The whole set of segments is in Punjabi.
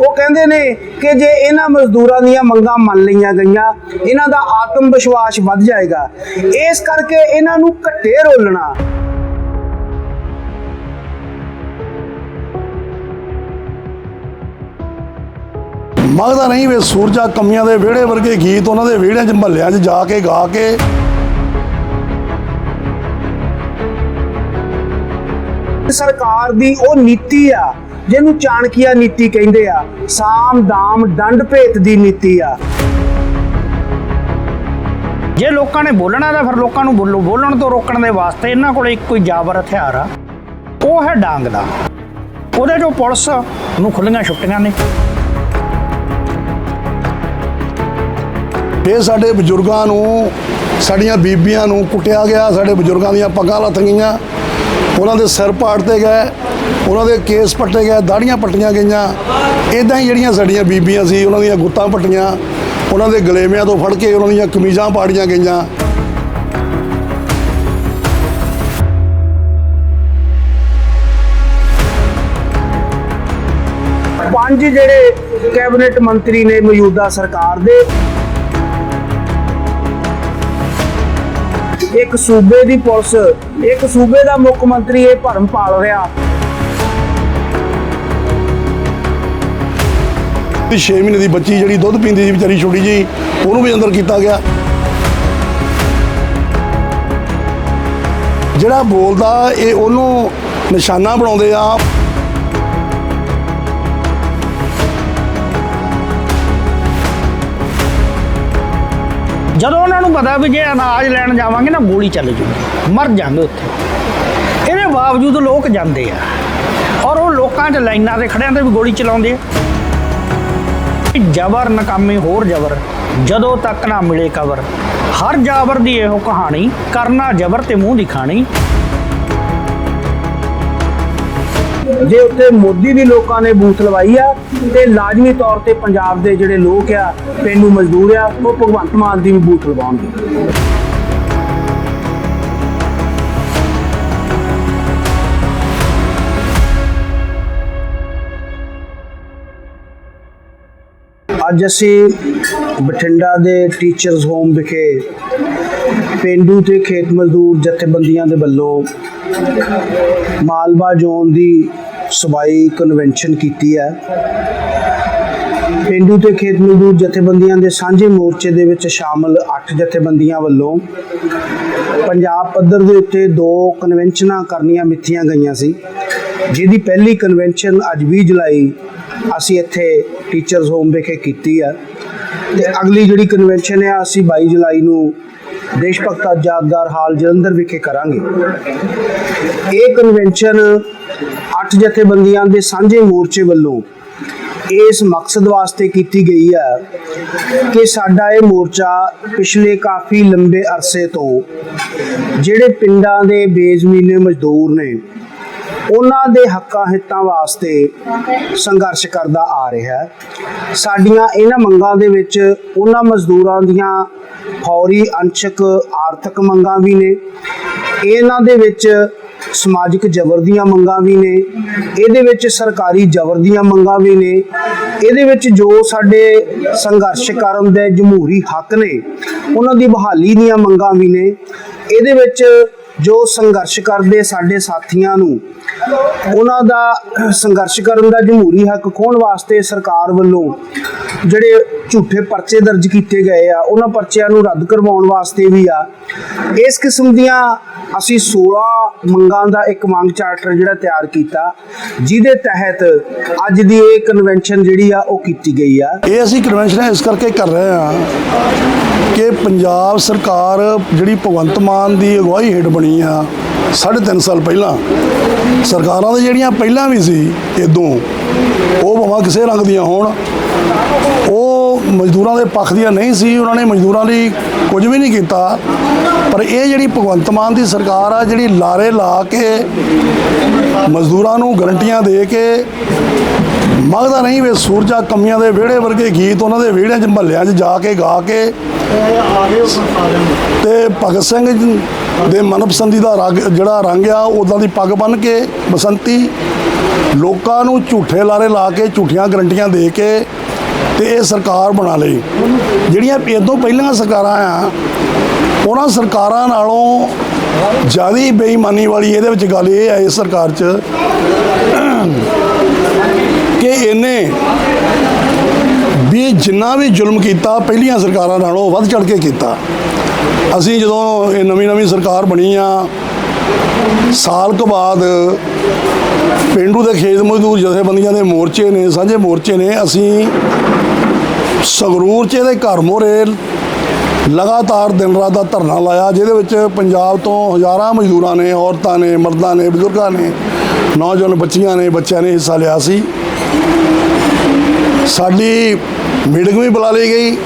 ਉਹ ਕਹਿੰਦੇ ਨੇ ਕਿ ਜੇ ਇਹਨਾਂ ਮਜ਼ਦੂਰਾਂ ਦੀਆਂ ਮੰਗਾਂ ਮੰਨ ਲਈਆਂ ਗਈਆਂ ਇਹਨਾਂ ਦਾ ਆਤਮ ਵਿਸ਼ਵਾਸ ਵੱਧ ਜਾਏਗਾ। ਇਸ ਕਰਕੇ ਇਹਨਾਂ ਨੂੰ ਘੱਟੇ ਰੋਲਣਾ। ਮੰਗਦਾ ਨਹੀਂ ਵੇ ਸੂਰਜਾ ਕਮੀਆਂ ਦੇ ਵਿਹੜੇ ਵਰਗੇ ਗੀਤ ਉਹਨਾਂ ਦੇ ਵਿਹੜਿਆਂ 'ਚ ਮਹੱਲਿਆਂ 'ਚ ਜਾ ਕੇ ਗਾ ਕੇ। ਸਰਕਾਰ ਦੀ ਉਹ ਨੀਤੀ ਆ ਜਿਹਨੂੰ ਚਾਣਕੀਆ ਨੀਤੀ ਕਹਿੰਦੇ ਆ ਸਾਮ ਦਾਮ ਦੰਡ ਭੇਤ ਦੀ ਨੀਤੀ ਆ। ਜੇ ਲੋਕਾਂ ਨੇ ਬੋਲਣਾ ਤਾਂ ਫਿਰ ਲੋਕਾਂ ਨੂੰ ਬੋਲੋ ਬੋਲਣ ਤੋਂ ਰੋਕਣ ਦੇ ਵਾਸਤੇ ਇਹਨਾਂ ਕੋਲ ਇੱਕੋ ਹੀ ਜਾਬਰ ਹਥਿਆਰ ਆ। ਉਹ ਹੈ ਡਾਂਗ ਦਾ। ਉਹਦੇ ਜੋ ਪੁਲਿਸ ਨੂੰ ਖੁੱਲੀਆਂ ਛੁੱਟੀਆਂ ਨੇ। ਇਹ ਸਾਡੇ ਬਜ਼ੁਰਗਾਂ ਨੂੰ ਸਾਡੀਆਂ ਬੀਬੀਆਂ ਨੂੰ ਕੁੱਟਿਆ ਗਿਆ ਸਾਡੇ ਬਜ਼ੁਰਗਾਂ ਦੀਆਂ ਪੱਗਾਂ ਲੱਥ ਗਈਆਂ। ਉਹਨਾਂ ਦੇ ਸਿਰ ਪਾੜਤੇ ਗਏ। ਉਹਨਾਂ ਦੇ ਕੇਸ ਪੱਟੇ ਗਏ, ਦਾੜੀਆਂ ਪੱਟੀਆਂ ਗਈਆਂ। ਇਦਾਂ ਹੀ ਜਿਹੜੀਆਂ ਸਾਡੀਆਂ ਬੀਬੀਆਂ ਸੀ, ਉਹਨਾਂ ਦੀਆਂ ਗੁੱਤਾਂ ਪੱਟੀਆਂ, ਉਹਨਾਂ ਦੇ ਗਲੇਵਿਆਂ ਤੋਂ ਫੜ ਕੇ ਉਹਨਾਂ ਦੀਆਂ ਕਮੀਜ਼ਾਂ ਪਾੜੀਆਂ ਗਈਆਂ। ਪੰਜ ਜਿਹੜੇ ਕੈਬਨਿਟ ਮੰਤਰੀ ਨੇ ਮੌਜੂਦਾ ਸਰਕਾਰ ਦੇ, ਇੱਕ ਸੂਬੇ ਦੀ ਪੁਲਿਸ, ਇੱਕ ਸੂਬੇ ਦਾ ਮੁੱਖ ਮੰਤਰੀ ਇਹ ਭਰਮ ਪਾਲ ਰਿਹਾ। ਤੇ 6 ਮਹੀਨੇ ਦੀ ਬੱਚੀ ਜਿਹੜੀ ਦੁੱਧ ਪੀਂਦੀ ਸੀ ਵਿਚਾਰੀ ਛੋਟੀ ਜੀ ਉਹਨੂੰ ਵੀ ਅੰਦਰ ਕੀਤਾ ਗਿਆ। ਜਿਹੜਾ ਬੋਲਦਾ, ਇਹ ਉਹਨੂੰ ਨਿਸ਼ਾਨਾ ਬਣਾਉਂਦੇ ਆ। ਜਦੋਂ ਉਹਨਾਂ ਨੂੰ ਪਤਾ ਵੀ ਜੇ ਅਨਾਜ ਲੈਣ ਜਾਵਾਂਗੇ ਨਾ, ਗੋਲੀ ਚੱਲ ਜੂਗੀ। ਮਰ ਜਾਂਦੇ ਉੱਥੇ। ਇਹਦੇ ਬਾਵਜੂਦ ਲੋਕ ਜਾਂਦੇ ਆ। ਔਰ ਉਹ ਲੋਕਾਂ 'ਚ ਲਾਈਨਾਂ ਤੇ ਖੜਿਆਂ ਤੇ ਵੀ ਗੋਲੀ ਚਲਾਉਂਦੇ ਆ। ਜਬਰ ਨਕਾਮੀ, ਹੋਰ ਜਬਰ। ਜਦੋਂ ਤੱਕ ਨਾ ਮਿਲੇ ਕਬਰ। ਹਰ ਜਾਬਰ ਦੀ ਇਹੋ ਕਹਾਣੀ, ਕਰਨਾ ਜਬਰ ਤੇ ਮੂੰਹ ਦਿਖਾਣੀ ਜੇ ਉੱਥੇ ਮੋਦੀ ਦੀ ਲੋਕਾਂ ਨੇ ਬੂਥ ਲਵਾਈ ਆ, ਤੇ ਲਾਜ਼ਮੀ ਤੌਰ ਤੇ ਪੰਜਾਬ ਦੇ ਜਿਹੜੇ ਲੋਕ ਆ, ਪਿੰਡੂ ਮਜ਼ਦੂਰ ਆ, ਉਹ ਭਗਵੰਤ ਮਾਨ ਦੀ ਵੀ ਬੂਥ ਲਵਾਉਣਗੇ। ਅੱਜ ਅਸੀਂ ਬਠਿੰਡਾ ਦੇ ਟੀਚਰਸ ਹੋਮ ਵਿਖੇ ਪਿੰਡੂ ਤੇ ਖੇਤ ਮਜ਼ਦੂਰ ਜਥੇਬੰਦੀਆਂ ਦੇ ਵੱਲੋਂ ਮਾਲਵਾ ਜ਼ੋਨ ਦੀ ਸਬਾਈ ਕਨਵੈਨਸ਼ਨ ਕੀਤੀ ਹੈ। ਪਿੰਡੂ ਤੇ ਖੇਤ ਮਜ਼ਦੂਰ ਜਥੇਬੰਦੀਆਂ ਦੇ ਸਾਂਝੇ ਮੋਰਚੇ ਦੇ ਵਿੱਚ ਸ਼ਾਮਲ 8 ਜਥੇਬੰਦੀਆਂ ਵੱਲੋਂ ਪੰਜਾਬ ਪੱਧਰ ਦੇ ਉੱਤੇ ਦੋ ਕਨਵੈਨਸ਼ਨਾਂ ਕਰਨੀਆਂ ਮਿੱਥੀਆਂ ਗਈਆਂ ਸੀ। ਜਿਹਦੀ ਪਹਿਲੀ ਕਨਵੈਨਸ਼ਨ ਅੱਜ 20 ਜੁਲਾਈ ਅਸੀਂ ਇੱਥੇ ਟੀਚਰਸ ਹੋਮ ਵਿਖੇ ਕੀਤੀ ਹੈ ਤੇ ਅਗਲੀ ਜਿਹੜੀ ਕਨਵੈਨਸ਼ਨ ਹੈ ਅਸੀਂ 22 ਜੁਲਾਈ ਨੂੰ ਦੇਸ਼ ਭਗਤਾ ਯਾਦਗਾਰ ਹਾਲ ਜਲੰਧਰ ਵਿਖੇ ਕਰਾਂਗੇ। ਇਹ ਕਨਵੈਨਸ਼ਨ ਅੱਠ ਜਥੇਬੰਦੀਆਂ ਦੇ ਸਾਂਝੇ ਮੋਰਚੇ ਵੱਲੋਂ ਇਸ ਮਕਸਦ ਵਾਸਤੇ ਕੀਤੀ ਗਈ ਹੈ ਕਿ ਸਾਡਾ ਇਹ ਮੋਰਚਾ ਪਿਛਲੇ ਕਾਫੀ ਲੰਬੇ ਅਰਸੇ ਤੋਂ ਜਿਹੜੇ ਪਿੰਡਾਂ ਦੇ ਬੇਜ਼ਮੀਨੇ ਮਜ਼ਦੂਰ ਨੇ ਉਹਨਾਂ ਦੇ ਹੱਕਾਂ ਹਿੱਤਾਂ ਵਾਸਤੇ ਸੰਘਰਸ਼ ਕਰਦਾ ਆ ਰਿਹਾ ਹੈ। ਸਾਡੀਆਂ ਇਹਨਾਂ ਮੰਗਾਂ ਦੇ ਵਿੱਚ ਉਹਨਾਂ ਮਜ਼ਦੂਰਾਂ ਦੀਆਂ ਫੌਰੀ ਅੰਸ਼ਕ ਆਰਥਿਕ ਮੰਗਾਂ ਵੀ ਨੇ। ਇਹਨਾਂ ਦੇ ਵਿੱਚ ਸਮਾਜਿਕ ਜ਼ਬਰ ਦੀਆਂ ਮੰਗਾਂ ਵੀ ਨੇ। ਇਹਦੇ ਵਿੱਚ ਸਰਕਾਰੀ ਜ਼ਬਰ ਦੀਆਂ ਮੰਗਾਂ ਵੀ ਨੇ। ਇਹਦੇ ਵਿੱਚ ਜੋ ਸਾਡੇ ਸੰਘਰਸ਼ ਕਰਨ ਦੇ ਜਮਹੂਰੀ ਹੱਕ ਨੇ, ਉਹਨਾਂ ਦੀ ਬਹਾਲੀ ਦੀਆਂ ਮੰਗਾਂ ਵੀ ਨੇ। ਇਹਦੇ ਵਿੱਚ ਜੋ ਸੰਘਰਸ਼ ਕਰਦੇ ਸਾਡੇ ਸਾਥੀਆਂ ਨੂੰ ਉਹਨਾਂ ਦਾ ਸੰਘਰਸ਼ ਕਰਨ ਦਾ ਜਮਹੂਰੀ ਹੱਕ ਖੋਣ ਵਾਸਤੇ ਸਰਕਾਰ ਵੱਲੋਂ ਜਿਹੜੇ ਝੂਠੇ ਪਰਚੇ ਦਰਜ ਕੀਤੇ ਗਏ ਆ, ਉਹਨਾਂ ਪਰਚਿਆਂ ਨੂੰ ਰੱਦ ਕਰਵਾਉਣ ਵਾਸਤੇ ਵੀ ਆ। ਇਸ ਕਿਸਮ ਦੀਆਂ ਅਸੀਂ 16 ਮੰਗਾਂ ਦਾ ਇੱਕ ਮੰਗ ਚਾਰਟਰ ਜਿਹੜਾ ਤਿਆਰ ਕੀਤਾ, ਜਿਹਦੇ ਤਹਿਤ ਅੱਜ ਦੀ ਇਹ ਕਨਵੈਨਸ਼ਨ ਜਿਹੜੀ ਆ, ਉਹ ਕੀਤੀ ਗਈ ਆ। ਇਹ ਅਸੀਂ ਕਨਵੈਨਸ਼ਨ ਇਸ ਕਰਕੇ ਕਰ ਰਹੇ ਹਾਂ ਕਿ ਪੰਜਾਬ ਸਰਕਾਰ ਜਿਹੜੀ ਭਗਵੰਤ ਮਾਨ ਦੀ ਅਗਵਾਈ ਹੇਠ ਬਣੀ ਆ, ਸਾਢੇ ਤਿੰਨ ਸਾਲ ਪਹਿਲਾਂ ਸਰਕਾਰਾਂ ਦੇ ਜਿਹੜੀਆਂ ਪਹਿਲਾਂ ਵੀ ਸੀ ਇਦੋਂ ਉਹ ਭਾਵੇਂ ਕਿਸੇ ਰੰਗ ਦੀਆਂ ਹੋਣ, ਉਹ ਮਜ਼ਦੂਰਾਂ ਦੇ ਪੱਖ ਦੀਆਂ ਨਹੀਂ ਸੀ, ਉਹਨਾਂ ਨੇ ਮਜ਼ਦੂਰਾਂ ਲਈ ਕੁਝ ਵੀ ਨਹੀਂ ਕੀਤਾ। ਪਰ ਇਹ ਜਿਹੜੀ ਭਗਵੰਤ ਮਾਨ ਦੀ ਸਰਕਾਰ ਆ, ਜਿਹੜੀ ਲਾਰੇ ਲਾ ਕੇ ਮਜ਼ਦੂਰਾਂ ਨੂੰ ਗਰੰਟੀਆਂ ਦੇ ਕੇ ਮੰਗਦਾ ਨਹੀਂ ਵੇ ਸੂਰਜਾ ਕਮੀਆਂ ਦੇ ਵਿਹੜੇ ਵਰਗੇ ਗੀਤ ਉਹਨਾਂ ਦੇ ਵਿਹੜਿਆਂ 'ਚ ਮਹੱਲਿਆਂ 'ਚ ਜਾ ਕੇ ਗਾ ਕੇ ਤੇ ਭਗਤ ਸਿੰਘ ਦੇ ਮਨਪਸੰਦੀ ਦਾ ਰੰਗ, ਜਿਹੜਾ ਰੰਗ ਆ ਉਦਾਂ ਦੀ ਪੱਗ ਬੰਨ ਕੇ ਬਸੰਤੀ, ਲੋਕਾਂ ਨੂੰ ਝੂਠੇ ਲਾਰੇ ਲਾ ਕੇ, ਝੂਠੀਆਂ ਗਰੰਟੀਆਂ ਦੇ ਕੇ ਤੇ ਇਹ ਸਰਕਾਰ ਬਣਾ ਲਈ। ਜਿਹੜੀਆਂ ਇਦੋਂ ਪਹਿਲੀਆਂ ਸਰਕਾਰਾਂ ਆ, ਉਹਨਾਂ ਸਰਕਾਰਾਂ ਨਾਲੋਂ ਜ਼ਿਆਦਾ ਬੇਈਮਾਨੀ ਵਾਲੀ ਇਹਦੇ ਵਿੱਚ ਗੱਲ ਇਹ ਹੈ ਇਸ ਸਰਕਾਰ 'ਚ ਇਹਨੇ ਵੀ ਜਿੰਨਾ ਵੀ ਜ਼ੁਲਮ ਕੀਤਾ, ਪਹਿਲੀਆਂ ਸਰਕਾਰਾਂ ਨਾਲੋਂ ਵੱਧ ਚੜ ਕੇ ਕੀਤਾ। ਅਸੀਂ ਜਦੋਂ ਇਹ ਨਵੀਂ ਨਵੀਂ ਸਰਕਾਰ ਬਣੀ ਆ, ਸਾਲ ਤੋਂ ਬਾਅਦ ਪਿੰਡੂ ਦੇ ਖੇਤ ਮਜ਼ਦੂਰ ਜਥੇਬੰਦੀਆਂ ਦੇ ਮੋਰਚੇ ਨੇ, ਸਾਂਝੇ ਮੋਰਚੇ ਨੇ, ਅਸੀਂ ਸੰਗਰੂਰ ਚ ਇਹਦੇ ਘਰ ਮੋਰੇ ਲਗਾਤਾਰ ਦਿਨ ਰਾਤ ਦਾ ਧਰਨਾ ਲਾਇਆ, ਜਿਹਦੇ ਵਿੱਚ ਪੰਜਾਬ ਤੋਂ ਹਜ਼ਾਰਾਂ ਮਜ਼ਦੂਰਾਂ ਨੇ, ਔਰਤਾਂ ਨੇ, ਮਰਦਾਂ ਨੇ, ਬਜ਼ੁਰਗਾਂ ਨੇ, ਨੌਜਵਾਨ ਬੱਚੀਆਂ ਨੇ, ਬੱਚਿਆਂ ਨੇ ਹਿੱਸਾ ਲਿਆ ਸੀ। ਸਾਡੀ ਮੀਟਿੰਗ ਵੀ ਬੁਲਾ ਲਈ ਗਈ।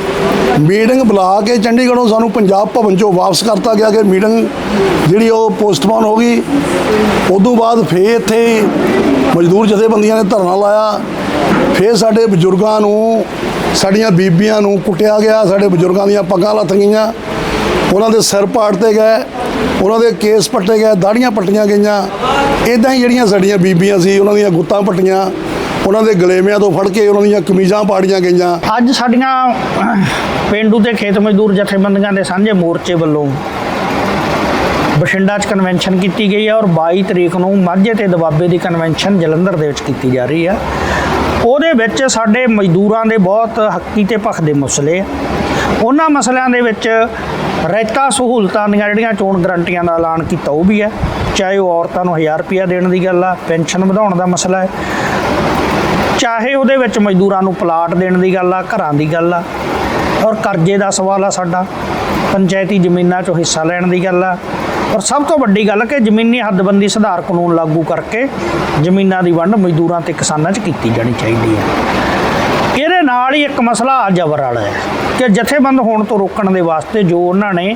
ਮੀਟਿੰਗ ਬੁਲਾ ਕੇ ਚੰਡੀਗੜ੍ਹੋਂ ਸਾਨੂੰ ਪੰਜਾਬ ਭਵਨ ਚੋਂ ਵਾਪਸ ਕਰਤਾ ਗਿਆ ਕਿ ਮੀਟਿੰਗ ਜਿਹੜੀ ਉਹ ਪੋਸਟਪੋਨ ਹੋ ਗਈ। ਉਦੋਂ ਬਾਅਦ ਫੇਰ ਇੱਥੇ ਮਜ਼ਦੂਰ ਜਥੇਬੰਦੀਆਂ ਨੇ ਧਰਨਾ ਲਾਇਆ। ਫੇਰ ਸਾਡੇ ਬਜ਼ੁਰਗਾਂ ਨੂੰ, ਸਾਡੀਆਂ ਬੀਬੀਆਂ ਨੂੰ ਕੁੱਟਿਆ ਗਿਆ, ਸਾਡੇ ਬਜ਼ੁਰਗਾਂ ਦੀਆਂ ਪੱਗਾਂ ਲੱਥ ਗਈਆਂ। ਉਹਨਾਂ ਦੇ ਸਿਰ ਪਾੜਤੇ ਗਏ, ਉਹਨਾਂ ਦੇ ਕੇਸ ਪੱਟੇ ਗਏ, ਦਾੜੀਆਂ ਪੱਟੀਆਂ ਗਈਆਂ। ਇਦਾਂ ਹੀ ਜਿਹੜੀਆਂ ਸਾਡੀਆਂ ਬੀਬੀਆਂ ਸੀ, ਉਹਨਾਂ ਦੀਆਂ ਗੁੱਤਾਂ ਪੱਟੀਆਂ। ਉਹਨਾਂ ਦੇ ਗਲੇਮਿਆਂ ਤੋਂ ਫੜ ਕੇ ਉਹਨਾਂ ਦੀਆਂ ਕਮੀਜ਼ਾਂ ਪਾੜੀਆਂ ਗਈਆਂ। ਅੱਜ ਸਾਡੀਆਂ ਅਹ, ਪਿੰਡੂ ਤੇ ਖੇਤ ਮਜ਼ਦੂਰ ਜਥੇਬੰਦੀਆਂ ਦੇ ਸਾਂਝੇ ਮੋਰਚੇ ਵੱਲੋਂ ਬਠਿੰਡਾ 'ਚ ਕਨਵੈਨਸ਼ਨ ਕੀਤੀ ਗਈ ਹੈ ਔਰ 22 ਤਰੀਕ ਨੂੰ ਮਾਝੇ ਤੇ ਦਬਾਬੇ ਦੀ ਕਨਵੈਨਸ਼ਨ ਜਲੰਧਰ ਦੇ ਵਿੱਚ ਕੀਤੀ ਜਾ ਰਹੀ ਹੈ। ਉਹਦੇ ਵਿੱਚ ਸਾਡੇ ਮਜ਼ਦੂਰਾਂ ਦੇ ਬਹੁਤ ਹੱਕੀ ਤੇ ਭਖਦੇ ਮਸਲੇ ਆ। ਉਹਨਾਂ ਮਸਲਿਆਂ ਦੇ ਵਿੱਚ ਰੈਤਾ ਸਹੂਲਤਾਂ ਦੀਆਂ ਜਿਹੜੀਆਂ ਚੋਣ ਗਰੰਟੀਆਂ ਦਾ ਐਲਾਨ ਕੀਤਾ ਉਹ ਵੀ ਹੈ। ਚਾਹੇ ਉਹ ਔਰਤਾਂ ਨੂੰ 1000 ਰੁਪਇਆ ਦੇਣ ਦੀ ਗੱਲ ਆ ਪੈਨਸ਼ਨ ਵਧਾਉਣ ਦਾ ਮਸਲਾ ਹੈ। ਚਾਹੇ ਉਹਦੇ ਵਿੱਚ ਮਜ਼ਦੂਰਾਂ ਨੂੰ ਪਲਾਟ ਦੇਣ ਦੀ ਗੱਲ ਆ, ਘਰਾਂ ਦੀ ਗੱਲ ਆ, ਔਰ ਕਰਜ਼ੇ ਦਾ ਸਵਾਲ ਆ ਸਾਡਾ, ਪੰਚਾਇਤੀ ਜ਼ਮੀਨਾਂ 'ਚੋਂ ਹਿੱਸਾ ਲੈਣ ਦੀ ਗੱਲ ਆ, ਔਰ ਸਭ ਤੋਂ ਵੱਡੀ ਗੱਲ ਕਿ ਜ਼ਮੀਨੀ ਹੱਦਬੰਦੀ ਸੁਧਾਰ ਕਾਨੂੰਨ ਲਾਗੂ ਕਰਕੇ ਜ਼ਮੀਨਾਂ ਦੀ ਵੰਡ ਮਜ਼ਦੂਰਾਂ ਤੇ ਕਿਸਾਨਾਂ 'ਚ ਕੀਤੀ ਜਾਣੀ ਚਾਹੀਦੀ ਹੈ ਇਹਦੇ ਨਾਲ ਹੀ ਇੱਕ ਮਸਲਾ ਆ ਜ਼ਬਰ ਵਾਲਾ ਹੈ ਕਿ ਜਥੇਬੰਦ ਹੋਣ ਤੋਂ ਰੋਕਣ ਦੇ ਵਾਸਤੇ ਜੋ ਉਹਨਾਂ ਨੇ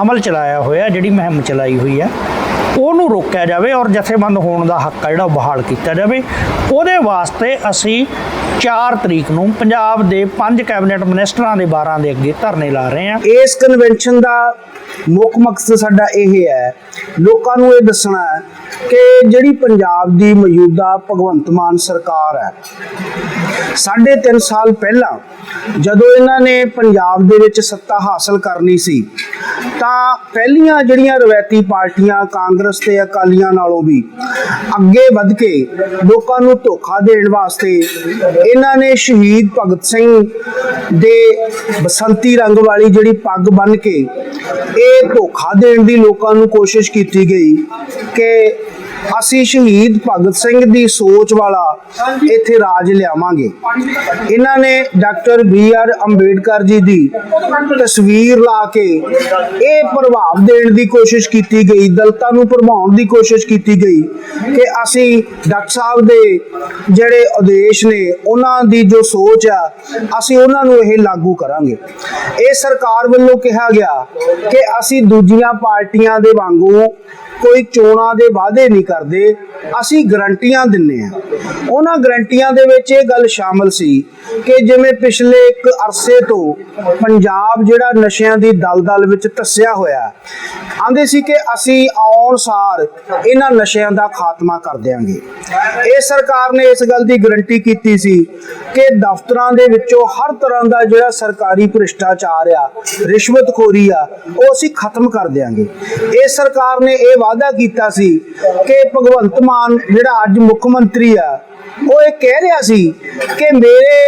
ਅਮਲ ਚਲਾਇਆ ਹੋਇਆ, ਜਿਹੜੀ ਮੁਹਿੰਮ ਚਲਾਈ ਹੋਈ ਹੈ ਉਹਨੂੰ ਰੋਕਿਆ ਜਾਵੇ ਔਰ ਜਥੇਬੰਦ ਹੋਣ ਦਾ ਹੱਕ ਆ ਜਿਹੜਾ ਉਹ ਬਹਾਲ ਕੀਤਾ ਜਾਵੇ। ਉਹਦੇ ਵਾਸਤੇ ਅਸੀਂ 4 ਤਰੀਕ ਨੂੰ ਪੰਜਾਬ ਦੇ ਪੰਜ ਕੈਬਨਿਟ ਮਿਨਿਸਟਰਾਂ ਦੇ 12 ਦੇ ਅੱਗੇ ਧਰਨੇ ਲਾ ਰਹੇ ਹਾਂ। ਇਸ ਕਨਵੈਨਸ਼ਨ ਦਾ ਮੁੱਖ ਮਕਸਦ ਸਾਡਾ ਇਹ ਹੈ, ਲੋਕਾਂ ਨੂੰ ਇਹ ਦੱਸਣਾ ਕਿ ਜਿਹੜੀ ਪੰਜਾਬ ਦੀ ਮੌਜੂਦਾ ਭਗਵੰਤ ਮਾਨ ਸਰਕਾਰ ਹੈ, ਸਾਢੇ ਤਿੰਨ ਸਾਲ ਪਹਿਲਾਂ ਜਦੋਂ ਇਹਨਾਂ ਨੇ ਪੰਜਾਬ ਦੇ ਵਿੱਚ ਸੱਤਾ ਹਾਸਲ ਕਰਨੀ ਸੀ, ਤਾਂ ਪਹਿਲੀਆਂ ਜਿਹੜੀਆਂ ਰਵਾਇਤੀ ਪਾਰਟੀਆਂ ਕਾਂਗਰਸ ਤੇ ਅਕਾਲੀਆਂ ਨਾਲੋਂ ਵੀ ਅੱਗੇ ਵੱਧ ਕੇ ਲੋਕਾਂ ਨੂੰ ਧੋਖਾ ਦੇਣ ਵਾਸਤੇ ਇਹਨਾਂ ਨੇ ਸ਼ਹੀਦ ਭਗਤ ਸਿੰਘ ਦੇ ਬਸੰਤੀ ਰੰਗ ਵਾਲੀ ਜਿਹੜੀ ਪੱਗ ਬੰਨ ਕੇ ਇਹ ਧੋਖਾ ਦੇਣ ਦੀ ਲੋਕਾਂ ਨੂੰ ਕੋਸ਼ਿਸ਼ ਕੀਤੀ ਗਈ ਕਿ ਅਸੀਂ ਸ਼ਹੀਦ ਭਗਤ ਸਿੰਘ ਦੀ ਸੋਚ ਵਾਲਾ ਇੱਥੇ ਰਾਜ ਲਿਆਵਾਂਗੇ। ਇਹਨਾਂ ਨੇ doctor B R Ambedkar ji ਦੀ ਤਸਵੀਰ ਲਾ ਕੇ ਇਹ ਪ੍ਰਭਾਵ ਦੇਣ ਦੀ ਕੋਸ਼ਿਸ਼ ਕੀਤੀ ਗਈ, ਦਲਤਾਂ ਨੂੰ ਭਰਮਾਉਣ ਦੀ ਕੋਸ਼ਿਸ਼ ਕੀਤੀ ਗਈ ਕਿ ਅਸੀਂ ਡਾਕਟਰ ਸਾਹਿਬ ਦੇ ਜਿਹੜੇ ਉਦੇਸ਼ ਨੇ, ਉਹਨਾਂ ਦੀ ਜੋ ਸੋਚ ਆ, ਅਸੀਂ ਉਹਨਾਂ ਨੂੰ ਇਹ ਲਾਗੂ ਕਰਾਂਗੇ। ਇਹ ਸਰਕਾਰ ਵੱਲੋਂ ਕਿਹਾ ਗਿਆ ਕਿ ਅਸੀਂ ਦੂਜੀਆਂ ਪਾਰਟੀਆਂ ਦੇ ਵਾਂਗੂ ਕੋਈ ਚੋਣਾਂ ਦੇ ਵਾਅਦੇ ਨਹੀਂ ਕਰਦੇ, ਅਸੀਂ ਗਰੰਟੀਆਂ ਦਿੰਨੇ ਆ। ਉਹਨਾਂ ਗਰੰਟੀਆਂ ਦੇ ਵਿੱਚ ਇਹ ਗੱਲ ਸ਼ਾਮਲ ਸੀ ਕਿ ਜਿਵੇਂ ਪਿਛਲੇ ਇੱਕ ਅਰਸੇ ਤੋਂ ਪੰਜਾਬ ਜਿਹੜਾ ਨਸ਼ਿਆਂ ਦੀ ਦਲਦਲ ਵਿੱਚ ਧੱਸਿਆ ਹੋਇਆ, ਆਂਦੇ ਸੀ ਕਿ ਅਸੀਂ ਆਉਣ ਸਾਰ ਇਹਨਾਂ ਨਸ਼ਿਆਂ ਦਾ ਖਾਤਮਾ ਕਰ ਦਿਆਂਗੇ। ਇਹ ਸਰਕਾਰ ਨੇ ਇਸ ਗੱਲ ਦੀ ਗਰੰਟੀ ਕੀਤੀ ਸੀ ਕਿ ਦਫ਼ਤਰਾਂ ਦੇ ਵਿੱਚੋਂ ਹਰ ਤਰ੍ਹਾਂ ਦਾ ਜਿਹੜਾ ਸਰਕਾਰੀ ਭ੍ਰਿਸ਼ਟਾਚਾਰ ਆ, ਰਿਸ਼ਵਤਖੋਰੀ ਆ, ਉਹ ਅਸੀਂ ਖਤਮ ਕਰ ਦਿਆਂਗੇ। ਇਹ ਸਰਕਾਰ ਨੇ ਇਹ ਵਾਅਦਾ ਕੀਤਾ ਸੀ ਕਿ ਭਗਵੰਤ ਮਾਨ ਜਿਹੜਾ ਅੱਜ ਮੁੱਖ ਮੰਤਰੀ ਆ ਉਹ ਇਹ ਕਹਿ ਰਿਹਾ ਸੀ ਕਿ ਮੇਰੇ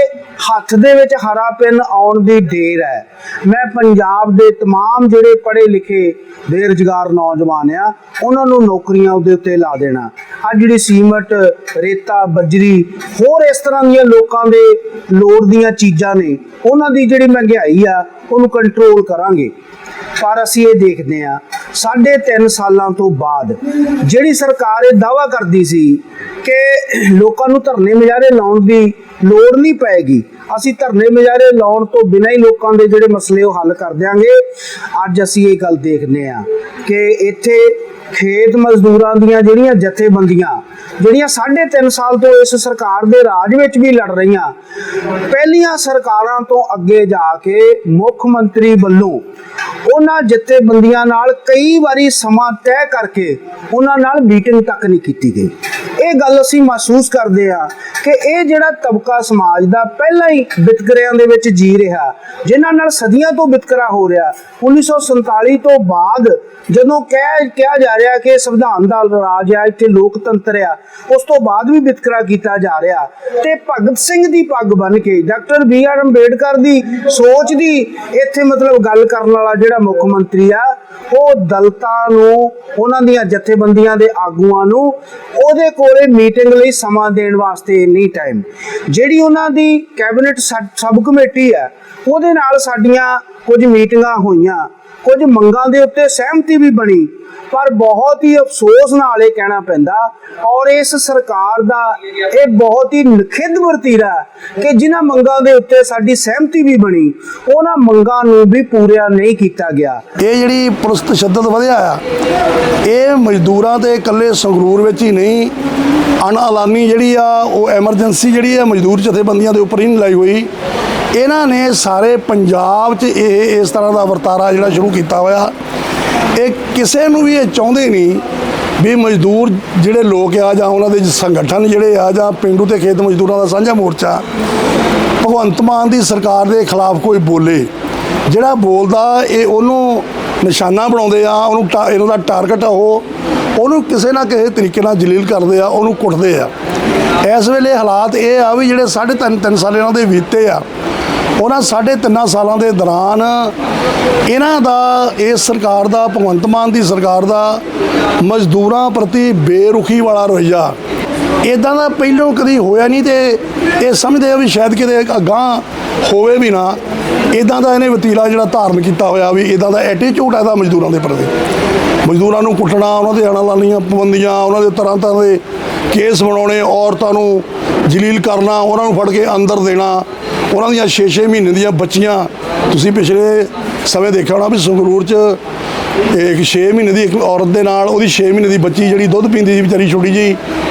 ਹੱਥ ਦੇ ਵਿੱਚ ਹਰਾ ਪੈਨ ਆਉਣ ਦੀ ਦੇਰ ਹੈ ਮੈਂ ਪੰਜਾਬ ਦੇ तमाम ਜਿਹੜੇ ਪੜ੍ਹੇ ਲਿਖੇ ਬੇਰੁਜ਼ਗਾਰ ਨੌਜਵਾਨ ਆ ਉਹਨਾਂ ਨੂੰ ਨੌਕਰੀਆਂ ਉਹਦੇ ਉੱਤੇ ਲਾ ਦੇਣਾ ਆ ਜਿਹੜੀ ਸੀਮਟ ਰੇਤਾ ਬਜਰੀ ਹੋਰ ਇਸ ਤਰ੍ਹਾਂ ਦੀਆਂ ਲੋਕਾਂ ਦੇ ਲੋੜ ਦੀਆਂ ਚੀਜ਼ਾਂ ਨੇ ਉਹਨਾਂ ਦੀ ਜਿਹੜੀ ਮਹਿੰਗਾਈ ਆ ਉਹਨੂੰ ਕੰਟਰੋਲ ਕਰਾਂਗੇ ਪਰ ਅਸੀਂ ਇਹ ਦੇਖਦੇ ਆ ਸਾਢੇ ਤਿੰਨ ਸਾਲਾਂ ਤੋਂ ਬਾਅਦ ਜਿਹੜੀ ਸਰਕਾਰ ਇਹ ਦਾਵਾ ਕਰਦੀ ਸੀ ਕਿ ਲੋਕਾਂ ਨੂੰ ਧਰਨੇ ਮੁਜ਼ਾਹਰੇ ਲਾਉਣ ਦੀ ਲੋੜ ਨਹੀਂ ਪਏਗੀ, ਅਸੀਂ ਧਰਨੇ ਮੁਜ਼ਾਹਰੇ ਲਾਉਣ ਤੋਂ ਬਿਨਾਂ ਹੀ ਲੋਕਾਂ ਦੇ ਜਿਹੜੇ ਮਸਲੇ ਉਹ ਹੱਲ ਕਰ ਦਿਆਂਗੇ। ਅੱਜ ਅਸੀਂ ਇਹ ਗੱਲ ਦੇਖਦੇ ਆ ਕਿ ਇੱਥੇ ਖੇਤ ਮਜ਼ਦੂਰਾਂ ਦੀਆਂ ਜਿਹੜੀਆਂ ਜਥੇਬੰਦੀਆਂ ਜਿਹੜੀਆਂ 3.5 ਸਾਲ ਤੋਂ ਇਸ ਸਰਕਾਰ ਦੇ ਰਾਜ ਵਿੱਚ ਵੀ ਲੜ ਰਹੀਆਂ, ਪਹਿਲੀਆਂ ਸਰਕਾਰਾਂ ਤੋਂ ਅੱਗੇ ਜਾ ਕੇ ਮੁੱਖ ਮੰਤਰੀ ਵੱਲੋਂ ਉਹਨਾਂ ਜਥੇਬੰਦੀਆਂ ਨਾਲ ਕਈ ਵਾਰੀ ਸਮਾਂ ਤੈਅ ਕਰਕੇ ਉਹਨਾਂ ਨਾਲ ਮੀਟਿੰਗ ਤੱਕ ਨਹੀਂ ਕੀਤੀ ਗਈ। ਇਹ ਗੱਲ ਅਸੀਂ ਮਹਿਸੂਸ ਕਰਦੇ ਆ ਕਿ ਇਹ ਜਿਹੜਾ ਤਬਕਾ ਸਮਾਜ ਦਾ ਪਹਿਲਾਂ ਹੀ ਵਿਤਕਰਿਆਂ ਦੇ ਵਿੱਚ ਜੀ ਰਿਹਾ, ਜਿਨ੍ਹਾਂ ਨਾਲ ਸਦੀਆਂ ਤੋਂ ਵਿਤਕਰਾ ਹੋ ਰਿਹਾ 1947 ਤੋਂ ਬਾਅਦ ਜਦੋਂ ਕਹਿ ਕਿਹਾ ਜਾ ਰਿਹਾ ਕਿ ਸੰਵਿਧਾਨ ਦਾ ਰਾਜ ਆ ਇੱਥੇ ਲੋਕਤੰਤਰ ਆ ਉਸ ਤੋਂ ਬਾਅਦ ਵੀ ਵਿਤਕਰਾ ਕੀਤਾ ਜਾ ਰਿਹਾ ਤੇ ਭਗਤ ਸਿੰਘ ਦੀ ਪੱਗ ਬਨ ਕੇ, ਡਾਕਟਰ ਬੀ ਆਰ ਅੰਬੇਡਕਰ ਦੀ ਸੋਚ ਦੀ ਇੱਥੇ ਮਤਲਬ ਗੱਲ ਕਰਨ ਵਾਲਾ ਜਿਹੜਾ ਮੁੱਖ ਮੰਤਰੀ ਆ, ਉਹ ਦਲਤਾਂ ਨੂੰ, ਉਹਨਾਂ ਦੀਆਂ ਜਥੇਬੰਦੀਆਂ ਦੇ ਆਗੂਆਂ ਨੂੰ ਉਹਦੇ ਕੋਲੇ ਮੀਟਿੰਗ ਲਈ ਸਮਾਂ ਦੇਣ ਵਾਸਤੇ ਨਹੀਂ ਟਾਈਮ ਜਿਹੜੀ ਉਹਨਾਂ ਦੀ ਕੈਬਨਿਟ ਸਬ ਕਮੇਟੀ ਆ, ਉਹਦੇ ਨਾਲ ਸਾਡੀਆਂ ਕੁਝ ਮੀਟਿੰਗਾਂ ਹੋਈਆਂ। ਕੁਝ ਮੰਗਾਂ ਦੇ ਉੱਤੇ ਸਹਿਮਤੀ ਵੀ ਬਣੀ, ਪਰ ਬਹੁਤ ਹੀ ਅਫਸੋਸ ਨਾਲ ਇਹ ਕਹਿਣਾ ਪੈਂਦਾ ਔਰ ਇਸ ਸਰਕਾਰ ਦਾ ਇਹ ਬਹੁਤ ਹੀ ਨਖਿੱਧ ਵਰਤੀਰਾ ਕਿ ਜਿਨ੍ਹਾਂ ਮੰਗਾਂ ਦੇ ਉੱਤੇ ਸਾਡੀ ਸਹਿਮਤੀ ਵੀ ਬਣੀ, ਉਹਨਾਂ ਮੰਗਾਂ ਨੂੰ ਵੀ ਪੂਰਾ ਨਹੀਂ ਕੀਤਾ ਗਿਆ। ਇਹ ਜਿਹੜੀ ਪੁਲਿਸ ਤਸ਼ੱਦਦ ਵਧਿਆ ਆ, ਇਹ ਮਜ਼ਦੂਰਾਂ ਤੇ ਇਕੱਲੇ ਸੰਗਰੂਰ ਵਿੱਚ ਹੀ ਨਹੀਂ ਅਣਐਲਾਨੀ ਜਿਹੜੀ ਆ, ਉਹ ਐਮਰਜੈਂਸੀ ਜਿਹੜੀ ਆ, ਮਜ਼ਦੂਰ ਜਥੇਬੰਦੀਆਂ ਦੇ ਉੱਪਰ ਹੀ ਨਹੀਂ ਲਾਈ ਹੋਈ। ਇਹਨਾਂ ਨੇ ਸਾਰੇ ਪੰਜਾਬ 'ਚ ਇਹ ਇਸ ਤਰ੍ਹਾਂ ਦਾ ਵਰਤਾਰਾ ਜਿਹੜਾ ਸ਼ੁਰੂ ਕੀਤਾ ਹੋਇਆ। ਇਹ ਕਿਸੇ ਨੂੰ ਵੀ ਇਹ ਚਾਹੁੰਦੇ ਨਹੀਂ ਵੀ ਮਜ਼ਦੂਰ ਜਿਹੜੇ ਲੋਕ ਆ ਜਾਂ ਉਹਨਾਂ ਦੇ ਸੰਗਠਨ ਜਿਹੜੇ ਆ ਜਾਂ ਪਿੰਡੂ ਤੇ ਖੇਤ ਮਜ਼ਦੂਰਾਂ ਦਾ ਸਾਂਝਾ ਮੋਰਚਾ, ਭਗਵੰਤ ਮਾਨ ਦੀ ਸਰਕਾਰ ਦੇ ਖਿਲਾਫ ਕੋਈ ਬੋਲੇ, ਜਿਹੜਾ ਬੋਲਦਾ ਇਹ ਉਹਨੂੰ ਨਿਸ਼ਾਨਾ ਬਣਾਉਂਦੇ ਆ, ਉਹਨੂੰ ਟਾ- ਇਹਨਾਂ ਦਾ ਟਾਰਗੇਟ ਉਹ ਉਹਨੂੰ ਕਿਸੇ ਨਾ ਕਿਸੇ ਤਰੀਕੇ ਨਾਲ ਜਲੀਲ ਕਰਦੇ ਆ, ਉਹਨੂੰ ਕੁੱਟਦੇ ਆ। ਇਸ ਵੇਲੇ ਹਾਲਾਤ ਇਹ ਆ ਵੀ ਜਿਹੜੇ ਸਾਢੇ ਤਿੰਨ ਤਿੰਨ ਸਾਲ ਇਹਨਾਂ ਦੇ ਬੀਤੇ ਆ, ਉਹਨਾਂ ਸਾਢੇ ਤਿੰਨਾਂ ਸਾਲਾਂ ਦੇ ਦੌਰਾਨ ਇਹਨਾਂ ਦਾ, ਇਸ ਸਰਕਾਰ ਦਾ, ਭਗਵੰਤ ਮਾਨ ਦੀ ਸਰਕਾਰ ਦਾ ਮਜ਼ਦੂਰਾਂ ਪ੍ਰਤੀ ਬੇਰੁਖੀ ਵਾਲਾ ਰਵੱਈਆ। ਇਦਾਂ ਦਾ ਪਹਿਲੋਂ ਕਦੀ ਹੋਇਆ ਨਹੀਂ ਤੇ ਇਹ ਸਮਝਦੇ ਆ ਵੀ ਸ਼ਾਇਦ ਕਿਤੇ ਅਗਾਂਹ ਹੋਵੇ ਵੀ ਨਾ। ਇਦਾਂ ਦਾ ਇਹਨੇ ਵਤੀਰਾ ਜਿਹੜਾ ਧਾਰਨ ਕੀਤਾ ਹੋਇਆ ਵੀ ਇਦਾਂ ਦਾ ਐਟੀਟਿਊਡ ਹੈ ਦਾ ਮਜ਼ਦੂਰਾਂ ਦੇ ਪ੍ਰਤੀ। ਮਜ਼ਦੂਰਾਂ ਨੂੰ ਕੁੱਟਣਾ, ਉਹਨਾਂ ਦੇ ਅਣਲਾਲੀਆਂ ਪਾਬੰਦੀਆਂ, ਉਹਨਾਂ ਦੇ ਤਰ੍ਹਾਂ ਤਰ੍ਹਾਂ ਦੇ ਕੇਸ ਬਣਾਉਣੇ, ਔਰਤਾਂ ਨੂੰ ਜਲੀਲ ਕਰਨਾ, ਉਹਨਾਂ ਨੂੰ ਫੜ ਕੇ ਅੰਦਰ ਦੇਣਾ, ਉਹਨਾਂ ਦੀਆਂ 6-6 ਮਹੀਨੇ ਦੀਆਂ ਬੱਚੀਆਂ। ਤੁਸੀਂ ਪਿਛਲੇ ਸਮੇਂ ਦੇਖਿਆ ਹੋਣਾ ਵੀ ਸੰਗਰੂਰ 'ਚ ਇੱਕ 6 ਮਹੀਨੇ ਦੀ ਇੱਕ ਔਰਤ ਦੇ ਨਾਲ, ਉਹਦੀ 6 ਮਹੀਨੇ ਦੀ ਬੱਚੀ ਜਿਹੜੀ ਦੁੱਧ ਪੀਂਦੀ ਸੀ ਵਿਚਾਰੀ ਛੋਟੀ ਜੀ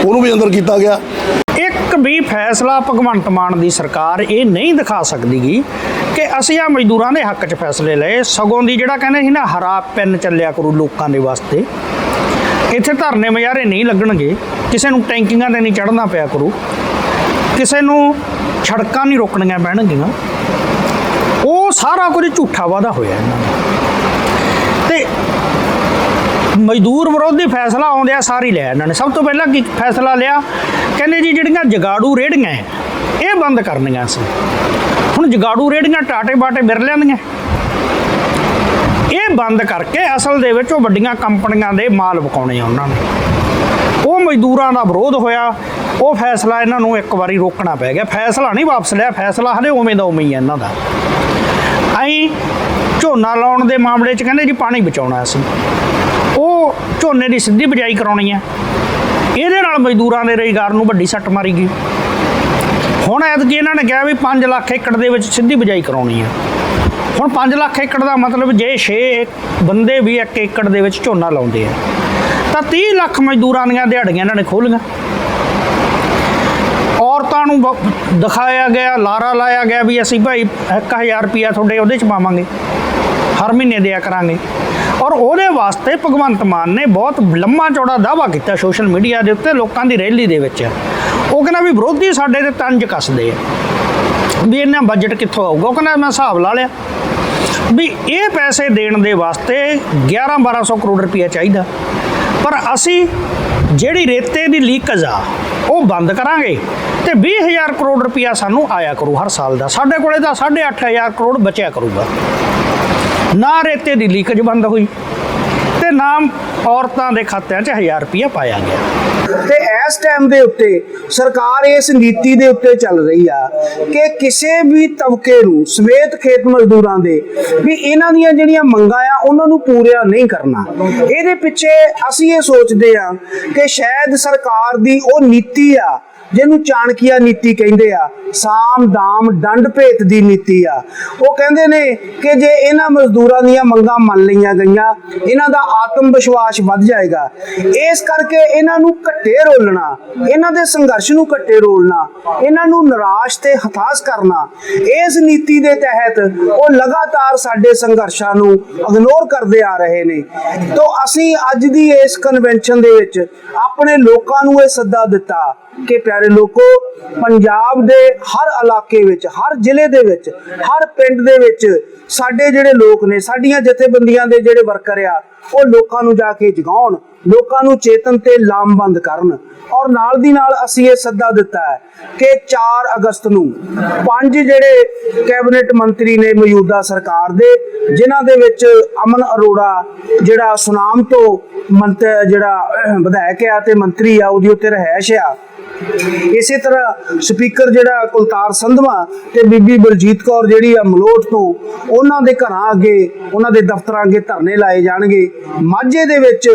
ਉਹਨੂੰ ਵੀ ਅੰਦਰ ਕੀਤਾ ਗਿਆ। ਇੱਕ ਵੀ ਫੈਸਲਾ ਭਗਵੰਤ ਮਾਨ ਦੀ ਸਰਕਾਰ ਇਹ ਨਹੀਂ ਦਿਖਾ ਸਕਦੀਗੀ ਕਿ ਅਸੀਂ ਆ ਮਜ਼ਦੂਰਾਂ ਦੇ ਹੱਕ 'ਚ ਫੈਸਲੇ ਲਏ। ਸਗੋਂ ਦੀ ਜਿਹੜਾ ਕਹਿੰਦੇ ਸੀ ਨਾ ਹਰਾ ਪੈਨ ਚੱਲਿਆ ਕਰੂ ਲੋਕਾਂ ਦੇ ਵਾਸਤੇ। ਇੱਥੇ ਧਰਨੇ ਮਜ਼ਾਰੇ ਨਹੀਂ ਲੱਗਣਗੇ। ਕਿਸੇ ਨੂੰ ਟੈਂਕੀਆਂ ਤੇ ਨਹੀਂ ਚੜ੍ਹਨਾ ਪਿਆ ਕਰੂ। ਕਿਸੇ ਨੂੰ ਛੜਕਾਂ ਨਹੀਂ ਰੋਕਣੀਆਂ ਪੈਣਗੀਆਂ। ਉਹ ਸਾਰਾ ਕੁਝ ਝੂਠਾ ਵਾਦਾ ਹੋਇਆ ਇਹਨਾਂ ਦਾ। ਤੇ ਮਜ਼ਦੂਰ ਵਿਰੋਧੀ ਫੈਸਲਾ ਆਉਂਦਿਆ ਸਾਰੀ ਲਿਆ ਇਹਨਾਂ ਨੇ। ਸਭ ਤੋਂ ਪਹਿਲਾਂ ਕੀ ਫੈਸਲਾ ਲਿਆ? ਕਹਿੰਦੇ ਜੀ ਜਿਹੜੀਆਂ ਜਗਾੜੂ ਰੇੜੀਆਂ ਹੈ, ਇਹ ਬੰਦ ਕਰਨੀਆਂ ਸੀ। ਹੁਣ ਜਗਾੜੂ ਰੇੜੀਆਂ ਟਾਟੇ ਬਾਟੇ ਬਿਰਲਿਆਂ ਦੀਆਂ ਇਹ ਬੰਦ ਕਰਕੇ ਅਸਲ ਦੇ ਵਿੱਚ ਉਹ ਵੱਡੀਆਂ ਕੰਪਨੀਆਂ ਦੇ ਮਾਲ ਵਿਕਾਉਣੇ ਆ ਉਹਨਾਂ ਨੇ। ਉਹ ਮਜ਼ਦੂਰਾਂ ਦਾ ਵਿਰੋਧ ਹੋਇਆ। ਉਹ ਫੈਸਲਾ ਇਹਨਾਂ ਨੂੰ ਇੱਕ ਵਾਰੀ ਰੋਕਣਾ ਪੈ ਗਿਆ। ਫੈਸਲਾ ਨਹੀਂ ਵਾਪਸ ਲਿਆ। ਫੈਸਲਾ ਹਲੇ ਉਵੇਂ ਦਾ ਉਵੇਂ ਹੀ ਹੈ ਇਹਨਾਂ ਦਾ। ਅਸੀਂ ਝੋਨਾ ਲਾਉਣ ਦੇ ਮਾਮਲੇ 'ਚ ਕਹਿੰਦੇ ਜੀ ਪਾਣੀ ਬਚਾਉਣਾ ਅਸੀਂ। ਉਹ ਝੋਨੇ ਦੀ ਸਿੱਧੀ ਬਿਜਾਈ ਕਰਾਉਣੀ ਹੈ ਇਹਦੇ ਨਾਲ ਮਜ਼ਦੂਰਾਂ ਦੇ ਰੁਜ਼ਗਾਰ ਨੂੰ ਵੱਡੀ ਸੱਟ ਮਾਰੀ ਗਈ। ਹੁਣ ਐਤਕੀ ਇਹਨਾਂ ਨੇ ਕਿਹਾ ਵੀ 5 ਲੱਖ ਏਕੜ ਦੇ ਵਿੱਚ ਸਿੱਧੀ ਬਿਜਾਈ ਕਰਾਉਣੀ ਹੈ। ਹੁਣ 5 ਲੱਖ ਏਕੜ ਦਾ ਮਤਲਬ ਜੇ 6 ਬੰਦੇ ਵੀ 1 ਏਕੜ ਦੇ ਵਿੱਚ ਝੋਨਾ ਲਾਉਂਦੇ ਆ, ਤਾਂ 30 ਲੱਖ ਮਜ਼ਦੂਰਾਂ ਦੀਆਂ ਦਿਹਾੜੀਆਂ ਇਹਨਾਂ ਨੇ ਖੋਲੀਆਂ। ਔਰਤਾਂ ਨੂੰ ਬ- ਦਿਖਾਇਆ ਗਿਆ, ਲਾਰਾ ਲਾਇਆ ਗਿਆ ਵੀ ਅਸੀਂ ਭਾਈ 1000 ਰੁਪਿਆ ਤੁਹਾਡੇ ਉਹਦੇ ਚ ਪਾਵਾਂਗੇ, ਹਰ ਮਹੀਨੇ ਦਿਆ ਕਰਾਂਗੇ। ਔਰ ਉਹਦੇ ਵਾਸਤੇ ਭਗਵੰਤ ਮਾਨ ਨੇ ਬਹੁਤ ਲੰਮਾ ਚੌੜਾ ਦਾਅਵਾ ਕੀਤਾ ਸੋਸ਼ਲ ਮੀਡੀਆ ਦੇ ਉੱਤੇ ਲੋਕਾਂ ਦੀ ਰੈਲੀ ਦੇ ਵਿੱਚ। ਉਹ ਕਹਿੰਦਾ ਵੀ ਵਿਰੋਧੀ ਸਾਡੇ ਤੇ ਤੰਜ ਕੱਸਦੇ ਆ। ਵੀ ਇਹਨਾਂ ਬਜਟ ਕਿੱਥੋਂ ਆਊਗਾ? ਉਹ ਕਹਿੰਦਾ ਮੈਂ ਹਿਸਾਬ ਲਾ ਲਿਆ। ਵੀ ਇਹ ਪੈਸੇ ਦੇਣ ਦੇ ਵਾਸਤੇ 11 1200 ਕਰੋੜ ਰੁਪਇਆ ਚਾਹੀਦਾ। ਪਰ ਅਸੀਂ ਜਿਹੜੀ ਰੇਤੇ ਦੀ ਲੀਕਜ਼ ਆ, ਉਹ ਬੰਦ ਕਰਾਂਗੇ ਤੇ 20000 ਕਰੋੜ ਰੁਪਇਆ ਸਾਨੂੰ ਆਇਆ ਕਰੂ ਹਰ ਸਾਲ ਦਾ। ਸਾਡੇ ਕੋਲੇ ਤਾਂ 8500 ਕਰੋੜ ਬਚਿਆ ਕਰੂਗਾ। ਨਾ ਰੇਤੇ ਦੀ ਲੀਕਜ ਬੰਦ ਹੋਈ। ਤੇ ਨਾ ਔਰਤਾਂ ਦੇ ਖਾਤਿਆਂ 'ਚ 1000 ਰੁਪਇਆ ਪਾਇਆ ਗਿਆ। ਤੇ ਇਸ ਟਾਈਮ ਦੇ ਉੱਤੇ ਸਰਕਾਰ ਇਸ ਨੀਤੀ ਦੇ ਉੱਤੇ ਚੱਲ ਰਹੀ ਆ ਕਿ ਕਿਸੇ ਵੀ ਤਬਕੇ ਨੂੰ, ਸਮੇਤ ਖੇਤ ਮਜ਼ਦੂਰਾਂ ਦੇ, ਵੀ ਇਹਨਾਂ ਦੀਆਂ ਜਿਹੜੀਆਂ ਮੰਗਾਂ ਆ, ਉਹਨਾਂ ਨੂੰ ਪੂਰੀਆਂ ਨਹੀਂ ਕਰਨਾ। ਇਹਦੇ ਪਿੱਛੇ ਅਸੀਂ ਇਹ ਸੋਚਦੇ ਆ ਕਿ ਸ਼ਾਇਦ ਸਰਕਾਰ ਦੀ ਉਹ ਨੀਤੀ ਆ ਜਿਹਨੂੰ ਚਾਣਕੀਆ ਨੀਤੀ ਕਹਿੰਦੇ ਆ, ਸਾਮ, ਦਾਮ, ਦੰਡ ਭੇਤ ਦੀ ਨੀਤੀ ਆ। ਉਹ ਕਹਿੰਦੇ ਨੇ ਕਿ ਜੇ ਇਹਨਾਂ ਮਜ਼ਦੂਰਾਂ ਦੀਆਂ ਮੰਗਾਂ ਮੰਨ ਲਈਆਂ ਗਈਆਂ, ਇਹਨਾਂ ਦਾ ਆਤਮ ਵਿਸ਼ਵਾਸ ਵੱਧ ਜਾਏਗਾ। ਇਸ ਕਰਕੇ ਇਹਨਾਂ ਨੂੰ ਘੱਟੇ ਰੋਲਣਾ, ਇਹਨਾਂ ਦੇ ਸੰਘਰਸ਼ ਨੂੰ ਘੱਟੇ ਰੋਲਣਾ, ਇਹਨਾਂ ਨੂੰ ਨਿਰਾਸ਼ ਤੇ ਹਤਾਸ਼ ਕਰਨਾ, ਇਸ ਨੀਤੀ ਦੇ ਤਹਿਤ ਉਹ ਲਗਾਤਾਰ ਸਾਡੇ ਸੰਘਰਸ਼ਾਂ ਨੂੰ ਇਗਨੋਰ ਕਰਦੇ ਆ ਰਹੇ ਨੇ। ਤੋਂ ਅਸੀਂ ਅੱਜ ਦੀ ਇਸ ਕਨਵੈਨਸ਼ਨ ਦੇ ਵਿੱਚ ਆਪਣੇ ਲੋਕਾਂ ਨੂੰ ਇਹ ਸੱਦਾ ਦਿੱਤਾ ਕਿ ਪਿਆਰੇ ਲੋਕੋ, ਪੰਜਾਬ ਦੇ ਹਰ ਇਲਾਕੇ ਵਿੱਚ, ਹਰ ਜ਼ਿਲ੍ਹੇ ਦੇ ਵਿੱਚ, ਹਰ ਪਿੰਡ ਦੇ ਵਿੱਚ ਸਾਡੇ ਜਿਹੜੇ ਲੋਕ ਨੇ, ਸਾਡੀਆਂ ਜਥੇਬੰਦੀਆਂ ਦੇ ਜਿਹੜੇ ਵਰਕਰ ਆ, ਉਹ ਲੋਕਾਂ ਨੂੰ ਜਾ ਕੇ ਜਗਾਉਣ, ਲੋਕਾਂ ਨੂੰ ਚੇਤਨ ਤੇ ਲਾਮਬੰਦ ਕਰਨ। ਔਰ ਨਾਲ ਦੀ ਨਾਲ ਅਸੀਂ ਇਹ ਸੱਦਾ ਦਿੱਤਾ ਹੈ ਕਿ 4 ਅਗਸਤ ਨੂੰ ਪੰਜ ਜਿਹੜੇ ਕੈਬਨਿਟ ਮੰਤਰੀ ਨੇ ਮੌਜੂਦਾ ਸਰਕਾਰ ਦੇ, ਜਿਨ੍ਹਾਂ ਦੇ ਵਿੱਚ ਅਮਨ ਅਰੋੜਾ ਜਿਹੜਾ ਸੁਨਾਮ ਤੋਂ ਮੰਤ ਜਿਹੜਾ ਵਿਧਾਇਕ ਆ ਤੇ ਮੰਤਰੀ ਆ, ਉਹਦੀ ਉੱਤੇ ਰਹਿਸ਼ ਆ। ਇਸੇ ਤਰ੍ਹਾਂ ਸਪੀਕਰ ਜਿਹੜਾ ਕੁਲਤਾਰ ਸੰਧਵਾ ਤੇ ਬੀਬੀ ਬਲਜੀਤ ਕੌਰ ਜਿਹੜੀ ਆ ਮਲੋਟ ਤੋਂ, ਉਹਨਾਂ ਦੇ ਘਰਾਂ ਅੱਗੇ, ਉਹਨਾਂ ਦੇ ਦਫ਼ਤਰਾਂ ਅੱਗੇ ਧਰਨੇ ਲਾਏ ਜਾਣਗੇ। ਮਾਝੇ ਦੇ ਵਿੱਚ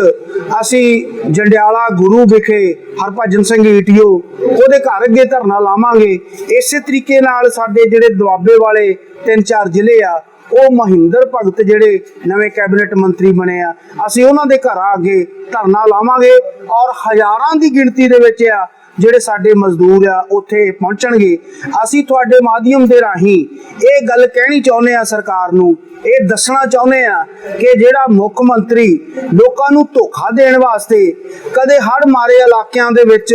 ਅਸੀਂ ਜੰਡਿਆਲਾ ਗੁਰੂ ਵਿਖੇ ਹਰਭਜਨ ਸਿੰਘ ਈਟੀਓ, ਉਹਦੇ ਘਰ ਅੱਗੇ ਧਰਨਾ ਲਾਵਾਂਗੇ। ਇਸੇ ਤਰੀਕੇ ਨਾਲ ਸਾਡੇ ਜਿਹੜੇ ਦੁਆਬੇ ਵਾਲੇ ਤਿੰਨ ਚਾਰ ਜ਼ਿਲ੍ਹੇ ਆ, ਉਹ ਮਹਿੰਦਰ ਭਗਤ ਜਿਹੜੇ ਨਵੇਂ ਕੈਬਨਿਟ ਮੰਤਰੀ ਬਣੇ ਆ, ਅਸੀਂ ਉਹਨਾਂ ਦੇ ਘਰਾਂ ਅੱਗੇ ਧਰਨਾ ਲਾਵਾਂਗੇ। ਔਰ ਹਜ਼ਾਰਾਂ ਦੀ ਗਿਣਤੀ ਦੇ ਵਿੱਚ ਆ ਜਿਹੜੇ ਸਾਡੇ ਮਜ਼ਦੂਰ ਆ, ਉੱਥੇ ਪਹੁੰਚਣਗੇ। ਅਸੀਂ ਤੁਹਾਡੇ ਮਾਧਿਅਮ ਦੇ ਰਾਹੀਂ ਇਹ ਗੱਲ ਕਹਿਣੀ ਚਾਹੁੰਦੇ ਆ ਸਰਕਾਰ ਨੂੰ, ਇਹ ਦੱਸਣਾ ਚਾਹੁੰਦੇ ਆ ਕਿ ਜਿਹੜਾ ਮੁੱਖ ਮੰਤਰੀ ਲੋਕਾਂ ਨੂੰ ਧੋਖਾ ਦੇਣ ਵਾਸਤੇ ਕਦੇ ਹੜ ਮਾਰੇ ਇਲਾਕਿਆਂ ਦੇ ਵਿੱਚ